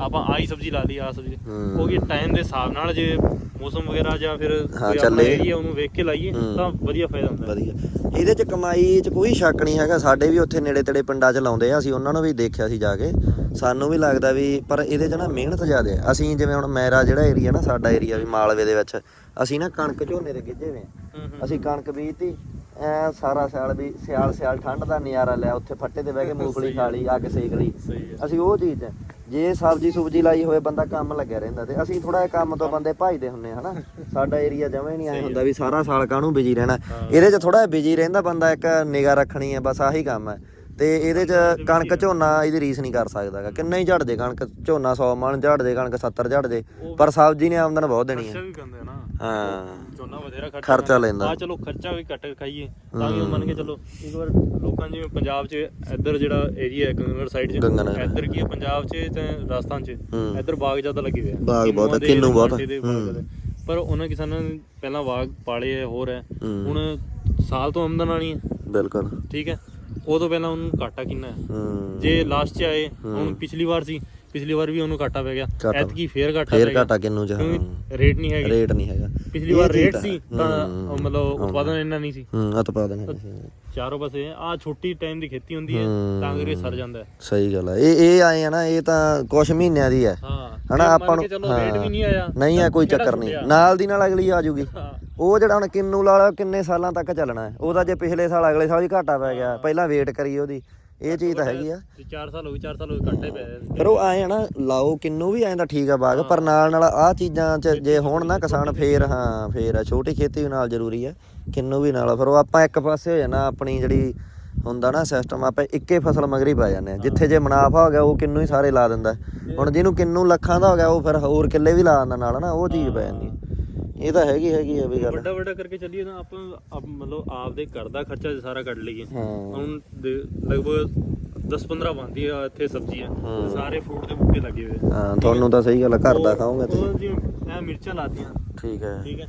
ਆਪਾਂ ਆਹੀ ਸਬਜ਼ੀ ਲਾ ਲਈ ਆ ਸਬਜ਼ੀ। ਹੂੰ। ਉਹ ਕੀ ਟਾਈਮ ਦੇ ਹਿਸਾਬ ਨਾਲ ਜੇ ਮੌਸਮ ਵਗੈਰਾ ਜਾਂ ਫਿਰ ਕੋਈ ਚੱਲੇ। ਏਰੀਆ ਉਹਨੂੰ ਵੇਖ ਕੇ ਲਾਈਏ ਹੂੰ। ਤਾਂ ਵਧੀਆ ਫਾਇਦਾ ਹੁੰਦਾ ਹੈ। ਵਧੀਆ। ਇਹਦੇ ਚ ਕਮਾਈ ਚ ਕੋਈ ਸ਼ੱਕ ਨਹੀਂ ਹੈਗਾ। ਸਾਡੇ ਵੀ ਉੱਥੇ ਨੇੜੇ ਤੇੜੇ ਪਿੰਡਾਂ ਚ ਲਾਉਂਦੇ ਆ ਅਸੀਂ ਉਹਨਾਂ ਨੂੰ ਵੀ ਦੇਖਿਆ ਸੀ ਜਾ ਕੇ। ਸਾਨੂੰ ਵੀ ਲੱਗਦਾ ਵੀ ਪਰ ਇਹਦੇ ਚ ਨਾ ਮਿਹਨਤ ਜ਼ਿਆਦਾ ਹੈ ਅਸੀਂ ਜਿਵੇਂ ਹੁਣ ਮੇਰਾ ਜਿਹੜਾ ਏਰੀਆ ਨਾ ਸਾਡਾ ਏਰੀਆ ਵੀ ਮਾਲਵੇ ਦੇ ਵਿੱਚ ਅਸੀਂ ਨਾ ਕਣਕ ਝੋਨੇ ਦੇ ਗਿੱਜੇ ਵੇ। ਅਸੀਂ ਕਣਕ ਬੀਜਤੀ ਐ ਸਾਰਾ ਸਾਲ ਵੀ ਸਿਆਲ ਸਿਆਲ ਠੰਡ ਦਾ ਨਜ਼ਾਰਾ ਲਿਆ ਉੱਥੇ ਫੱਟੇ ਤੇ ਬਹਿ ਕੇ ਮੂੰਗਫਲੀ ਖਾ ਲਈ ਅੱਗ ਸੇਕ ਲਈ। ਅਸੀਂ ਉਹ ਚੀਜ਼ ਹੈ ਜੇ ਸਬਜ਼ੀ ਸੁਬਜੀ ਲਾਈ ਹੋਏ ਬੰਦਾ ਕੰਮ ਲੱਗਿਆ ਰਹਿੰਦਾ ਤੇ। ਅਸੀਂ ਥੋੜਾ ਜਿਹਾ ਕੰਮ ਤੋਂ ਬੰਦੇ ਭਜਦੇ ਹੁੰਨੇ ਹਨਾ? ਸਾਡਾ ਏਰੀਆ ਜਮਾਂ ਨਹੀਂ ਆਏ ਹੁੰਦਾ ਵੀ ਸਾਰਾ ਸਾਲ ਕਾਹਨੂੰ ਬਿਜ਼ੀ ਰਹਿਣਾ। ਇਹਦੇ 'ਚ ਥੋੜਾ ਜਿਹਾ ਬਿਜ਼ੀ ਰਹਿੰਦਾ ਬੰਦਾ ਇੱਕ ਨਿਗਾ ਰੱਖਣੀ ਹੈ ਬਸ ਆਹੀ ਕੰਮ ਹੈ ਤੇ ਇਹਦੇ ਚ ਕਣਕ ਝੋਨਾ ਇਹਦੀ ਰੀਸ ਨਹੀਂ ਕਰ ਸਕਦਾਗਾ ਕਿੰਨਾ ਹੀ ਝੜ ਕਣਕ ਝੋਨਾ 100 ਮਣ ਝੜ ਕਣਕ 70 ਝੜ ਪਰ ਸਬਜ਼ੀ ਨੇ ਆਮਦਨ ਬਹੁਤ ਦੇਣੀ ਖਰਚਾ ਹੈ ਵੀ ਕੰਦੇ ਨਾ। ਹਾਂ। ਝੋਨਾ ਬਥੇਰਾ ਖਰਚਾ ਖਰਚਾ ਲੈਂਦਾ। ਆ ਚਲੋ ਖਰਚਾ ਵੀ ਘੱਟ ਖਾਈਏ ਤਾਂ ਕਿ ਮੰਨ ਕੇ ਚਲੋ ਇੱਕ ਵਾਰ ਲੋਕਾਂ ਜਿਵੇਂ ਪੰਜਾਬ 'ਚ ਇੱਧਰ ਜਿਹੜਾ ਏਰੀਆ ਹੈ ਗੰਗਨਗਰ ਸਾਈਡ 'ਚ। ਇੱਧਰ ਕੀ ਹੈ ਪੰਜਾਬ 'ਚ ਤੇ ਰਾਜਸਥਾਨ 'ਚ ਹੂੰ। ਇੱਧਰ ਬਾਗ ਜ਼ਿਆਦਾ ਲੱਗੇ ਹੋਏ ਆ। ਬਾਗ ਬਹੁਤ ਦੇ, ਕਿੰਨੂ ਬਹੁਤ। ਪਰ ਉਹਨਾਂ ਕਿਸਾਨਾਂ ਨੇ ਪਹਿਲਾਂ ਬਾਗ ਪਾਲੇ ਹੈ ਹੋਰ ਹੈ ਹੂੰ। ਹੁਣ ਸਾਲ ਤੋਂ ਆਮਦਨ ਆਣੀ ਹੈ ਬਿਲਕੁਲ। ਠੀਕ ਹੈ। ਉਹ ਤੋਂ ਪਹਿਲਾਂ ਉਹਨੂੰ ਘਾਟਾ ਕਿੰਨਾ ਹੈ? ਹੂੰ। ਜੇ ਲਾਸਟ 'ਚ ਆਏ ਹੁਣ ਪਿਛਲੀ ਵਾਰ ਸੀ ਪਿਛਲੀ ਵਾਰ ਵੀ ਉਹਨੂੰ ਘਾਟਾ ਪੈ ਗਿਆ। ਘਾਟਾ। ਐਤਕੀ ਫੇਰ ਘਾਟਾ ਫੇਰ ਗਿਆ। ਘਾਟਾ ਕਿੰਨੂ ਹਾਂ ਕਿਉਂਕਿ ਰੇਟ ਨਹੀਂ ਹੈਗੇ। ਰੇਟ ਨਹੀਂ ਹੈਗਾ। ਪਿਛਲੀ ਇਹ ਵਾਰ ਚੀਜ਼ ਰੇਟ ਤਾਂ- ਸੀ ਤਾਂ ਹੂੰ। ਮਤਲਬ ਉਤਪਾਦਨ ਇੰਨਾ ਨਹੀਂ ਸੀ। ਹੂੰ ਉਤਪਾਦਨ ਹੈ ਚਾਰੋਂ ਪਾਸੇ ਆ ਛੋਟੀ ਟਾਈਮ ਦੀ ਖੇਤੀ ਹੁੰਦੀ ਹੈ ਹੂੰ। ਤਾਂ ਕਰਕੇ ਸਰ ਜਾਂਦਾ ਹੈ। ਸਹੀ ਗੱਲ ਹੈ। ਇਹ ਇਹ ਆਏ ਆ ਨਾ ਇਹ ਤਾਂ ਕੁਝ ਮਹੀਨਿਆਂ ਦੀ ਹੈ। ਹਾਂ। ਹਨਾ ਜੇ ਆਪਾਂ ਨੂੰ ਰੇਟ ਵੀ ਨਹੀਂ ਆਇਆ। ਨਹੀਂ ਆ ਕੋਈ ਚੱਕਰ ਨਹੀਂ? ਨਾਲ ਦੀ ਨਾਲ ਅਗਲੀ ਆ ਜੂਗੀ ਹਾਂ। ਉਹ ਜਿਹੜਾ ਹੁਣ ਕਿੰਨੂ ਲਾਲਾ ਕਿੰਨੇ ਸਾਲਾਂ ਤੱਕ ਚੱਲਣਾ ਹੈ। ਉਹਦਾ ਜੇ ਪਿਛਲੇ ਸਾਲ ਅਗਲੇ ਸਾਲ ਹੀ ਘਾਟਾ ਪੈ ਗਿਆ। ਪਹਿਲਾਂ ਵੇਟ ਕਰੀ ਉਹਦੀ। ਇਹ ਚੀਜ਼ ਤਾਂ ਹੈਗੀ ਆ। ਤੇ 4 ਸਾਲ ਹੋ ਗਏ 4 ਸਾਲ ਹੋ ਗਏ ਘੱਟੇ ਪਏ। ਫਿਰ ਉਹ ਆਏ ਆ ਨਾ ਲਾਓ ਕਿੰਨੂ ਵੀ ਐਂ ਤਾਂ ਠੀਕ ਆ ਬਾਗ ਪਰ ਨਾਲ ਨਾਲ ਆਹ ਚੀਜ਼ਾਂ ਚ ਜੇ ਹੋਣ ਨਾ ਕਿਸਾਨ ਫੇਰ ਹਾਂ ਫੇਰ ਆ। ਛੋਟੀ ਖੇਤੀ ਨਾਲ ਜ਼ਰੂਰੀ ਆ। ਕਿੰਨੂ ਵੀ ਨਾਲ। ਫਿਰ ਉਹ ਆਪਾਂ ਇੱਕ ਪਾਸੇ ਹੋ ਜਾਣਾ ਆਪਣੀ ਜਿਹੜੀ ਹੁੰਦਾ ਨਾ ਸਿਸਟਮ ਆਪਾਂ ਇੱਕੇ ਫਸਲ ਮਗਰੀ ਪਾ ਜਾਂਦੇ ਆ। ਜਿੱਥੇ ਜੇ ਮੁਨਾਫਾ ਹੋ ਗਿਆ ਉਹ ਕਿੰਨੂ ਹੀ ਸਾਰੇ ਲਾ ਦਿੰਦਾ। ਹੁਣ ਜਿਹਨੂੰ ਕਿੰਨੂ ਲੱਖਾਂ ਦਾ ਹੋ ਗਿਆ ਉਹ ਫਿਰ ਹੋਰ ਕਿੱਲੇ ਵੀ ਲਾ ਦਿੰਦਾ ਨਾਲ ਨਾ ਉਹ ਚੀਜ਼ ਪੈ ਜਾਂਦੀ ਇਹ ਤਾਂ ਹੈਗੀ ਹੈਗੀ ਆ ਵੀ ਗੱਲ। ਵੱਡਾ ਵੱਡਾ ਕਰਕੇ ਚੱਲੀਏ ਨਾ ਆਪਾਂ ਆਪ- ਮਤਲਬ ਆਪਦੇ ਘਰ ਦਾ ਖਰਚਾ ਸਾਰਾ ਕੱਢ ਲਈਏ। ਹਾਂ। ਹੁਣ ਦੇ- ਲਗਭਗ 10-15 ਬੰਦੀ ਆ ਇੱਥੇ ਸਬਜ਼ੀਆਂ। ਸਾਰੇ ਫਰੂਟ ਦੇ ਬੂਟੇ ਲੱਗੇ ਹੋਏ। ਆ। ਹਾਂ ਤੁਹਾਨੂੰ ਤਾਂ ਸਹੀ ਗੱਲ ਆ, ਘਰ ਦਾ ਖਾਓਗੇ ਤੇ ਉਹ ਜਿਵੇਂ ਇਹ ਮਿਰਚਾਂ ਲਾਤੀਆਂ। ਠੀਕ ਹੈ। ਠੀਕ ਹੈ।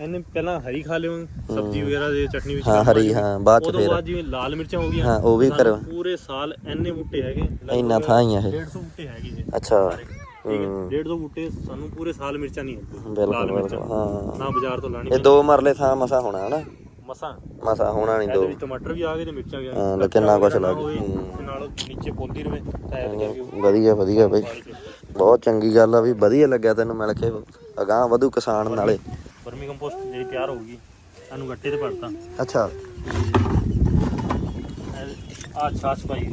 ਇਹਨੇ ਪਹਿਲਾਂ ਹਰੀ ਖਾ ਲਿਓ ਸਬਜ਼ੀ ਵਗੈਰਾ ਦੇ ਚਟਨੀ ਵਿੱਚ ਹਾਂ ਹਰੀ। ਹਾਂ ਬਾਅਦ ਚ ਉਹ ਫੇਰ। ਬਾਅਦ ਜਿਵੇਂ ਲਾਲ ਮਿਰਚਾਂ ਹੋ ਗਈਆਂ ਹਾਂ, ਉਹ ਵੀ ਸਾਨੂੰ ਕਰੋ। ਪੂਰੇ ਸਾਲ ਇੰਨੇ ਬੂਟੇ ਹੈਗੇ ਇੰਨਾ ਥਾਂ ਹੀ ਆ ਇਹ। 150 ਬੂਟੇ ਹੈਗੇ ਜੀ ਅੱਛਾ। ਸਾਰੇ। ਠੀਕ ਹੈ। 150 ਬੂਟੇ ਸਾਨੂੰ ਪੂਰੇ ਸਾਲ ਮਿਰਚਾਂ ਨਹੀਂ ਬਿਲਕੁਲ ਲਾਲ ਮਿਰਚਾਂ। ਬਿਲਕੁਲ ਹਾਂ। ਨਾ ਬਾਜ਼ਾਰ ਤੋਂ ਲਾਣੀ ਇਹ ਦੋ ਮਰਲੇ ਥਾਂ ਮਸਾ ਹੋਣਾ ਹਨਾ? ਮਸਾਂ। ਮਸਾ ਹੋਣਾ ਨਹੀਂ ਇਹਦੇ ਦੋ। ਵਿੱਚ ਟਮਾਟਰ ਵੀ ਆ ਗਏ ਤੇ ਮਿਰਚਾਂ ਵੀ ਆ ਹਾਂ, ਲੇਕਿਨ ਨਾ ਕੁਛ ਲੱਗ- ਹੂੰ। ਤੇ ਨਾਲ ਨੀਚੇ ਪੌਂਦੀ ਰਵੇ ਇਹ ਕਰਕੇ ਉਹ ਵਧੀਆ ਵਧੀਆ ਬਈ। ਬਹੁਤ ਚੰਗੀ ਗੱਲ ਆ ਵੀ ਵਧੀਆ ਲੱਗਿਆ ਤੈਨੂੰ ਮਿਲ ਕੇ। ਅਗਾਹ ਵਧੂ ਕਿਸਾਨ ਨਾਲੇ। ਵਰਮੀ ਕੰਪੋਸਟ ਜਿਹੜੀ ਤਿਆਰ ਹੋ ਗਈ ਇਹਨੂੰ ਗੱਟੇ ਤੇ ਭਰਤਾ। ਅੱਛਾ। ਆ ਛਾਛ ਪਾਈ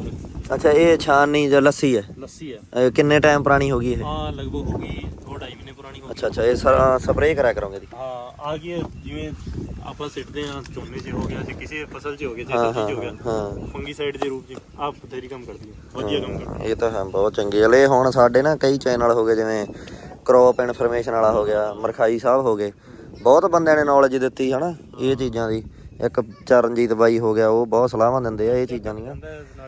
ਅੱਛਾ ਇਹ ਛਾਨ ਨਹੀਂ ਜਾਂ ਲੱਸੀ ਹੈ? ਲੱਸੀ ਹੈ। ਕਿੰਨੇ ਟਾਈਮ ਪੁਰਾਣੀ ਹੋ ਗਈ ਇਹ? ਆ ਲਗਭਗ ਹੋ ਗਈ ਦੋ ਢਾਈ ਮਹੀਨੇ ਪੁਰਾਣੀ ਹੋ ਗਈ। ਅੱਛਾ ਅੱਛਾ ਇਹ ਸਪਰੇਅ ਕਰਿਆ ਕਰੋਗੇ ਦੀ ਹਾਂ ਆ ਗਈ ਹੈ, ਜਿਵੇਂ ਆਪਾਂ ਸਿੱਟਦੇ ਆ ਝੋਨੇ 'ਚ ਹੋ ਗਿਆ ਤੇ ਕਿਸੇ ਫਸਲ 'ਚ ਹੋ ਗਿਆ ਜੇ ਹਾਂ, ਸਬਜ਼ੀ 'ਚ ਹੋ ਹਾਂ, ਗਿਆ ਹਾਂ। ਫੰਗੀਸਾਈਡ ਦੇ ਰੂਪ 'ਚ ਆਪ ਬਥੇਰੀ ਕੰਮ ਕਰਦੀ ਹੈ ਵਧੀਆ ਕੰਮ ਕਰਦੀ ਇਹ ਤਾਂ ਹੈ ਬਹੁਤ ਚੰਗੀ ਗੱਲ ਇਹ ਹੁਣ ਸਾਡੇ ਨਾ ਕਈ ਚੈਨਲ ਹੋ ਗਏ ਜਿਵੇਂ ਕ੍ਰੌਪ ਇਨਫੋਰਮੇਸ਼ਨ ਵਾਲਾ ਹੋ ਗਿਆ ਮਰਖਾਈ ਸਾਹਿਬ ਹੋ ਗਏ। ਬਹੁਤ ਬੰਦਿਆਂ ਨੇ ਨੌਲੇਜ ਦਿੱਤੀ ਹਨਾ ਇਹ ਚੀਜ਼ਾਂ ਦੀ। ਇੱਕ ਚਰਨਜੀਤ ਬਾਈ ਹੋ ਗਿਆ ਉਹ ਬਹੁਤ ਸਲਾਹਾਂ ਦਿੰਦੇ ਆ ਇਹ ਚੀਜ਼ਾਂ ਦੀਆਂ।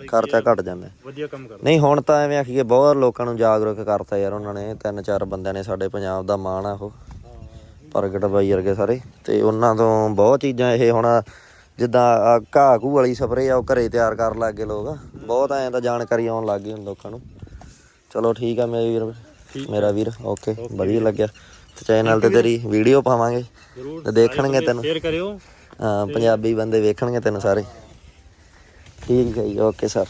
ਖਰਚਾ ਘਟ ਜਾਂਦਾ। ਵਧੀਆ ਕੰਮ ਕਰਦਾ। ਨਹੀਂ ਹੁਣ ਤਾਂ ਐਵੇਂ ਆਖੀਏ ਬਹੁਤ ਲੋਕਾਂ ਨੂੰ ਜਾਗਰੂਕ ਕਰਤਾ ਯਾਰ ਉਹਨਾਂ ਨੇ ਤਿੰਨ ਚਾਰ ਬੰਦਿਆਂ ਨੇ ਸਾਡੇ ਪੰਜਾਬ ਦਾ ਮਾਣ ਆ ਉਹ। ਪ੍ਰਗਟ ਬਾਈ ਵਰਗੇ ਸਾਰੇ ਤੇ ਉਹਨਾਂ ਤੋਂ ਬਹੁਤ ਚੀਜ਼ਾਂ ਇਹ ਹੁਣ ਜਿੱਦਾਂ ਘਾਹ ਘੂ ਵਾਲੀ ਸਪਰੇਅ ਆ ਉਹ ਘਰੇ ਤਿਆਰ ਕਰਨ ਲੱਗ ਗਏ ਲੋਕ। ਬਹੁਤ ਐਂ ਤਾਂ ਜਾਣਕਾਰੀ ਆਉਣ ਲੱਗ ਗਈ ਹੁਣ ਲੋਕਾਂ ਨੂੰ। ਚਲੋ ਠੀਕ ਆ ਮੇਰੇ ਵੀਰ ਮੇਰਾ ਵੀਰ ਓਕੇ ਵਧੀਆ ਲੱਗਿਆ। ਤੇ ਚੈਨਲ ਤੇ ਤੇਰੀ ਵੀਡੀਓ ਪਾਵਾਂਗੇ ਤੇ ਦੇਖਣਗੇ ਤੈਨੂੰ। ਸ਼ੇਅਰ ਕਰਿਓ। ਪੰਜਾਬੀ ਬੰਦੇ ਵੇਖਣਗੇ ਤੈਨੂੰ ਸਾਰੇ। ਠੀਕ ਹੈ ਜੀ ਓਕੇ ਸਰ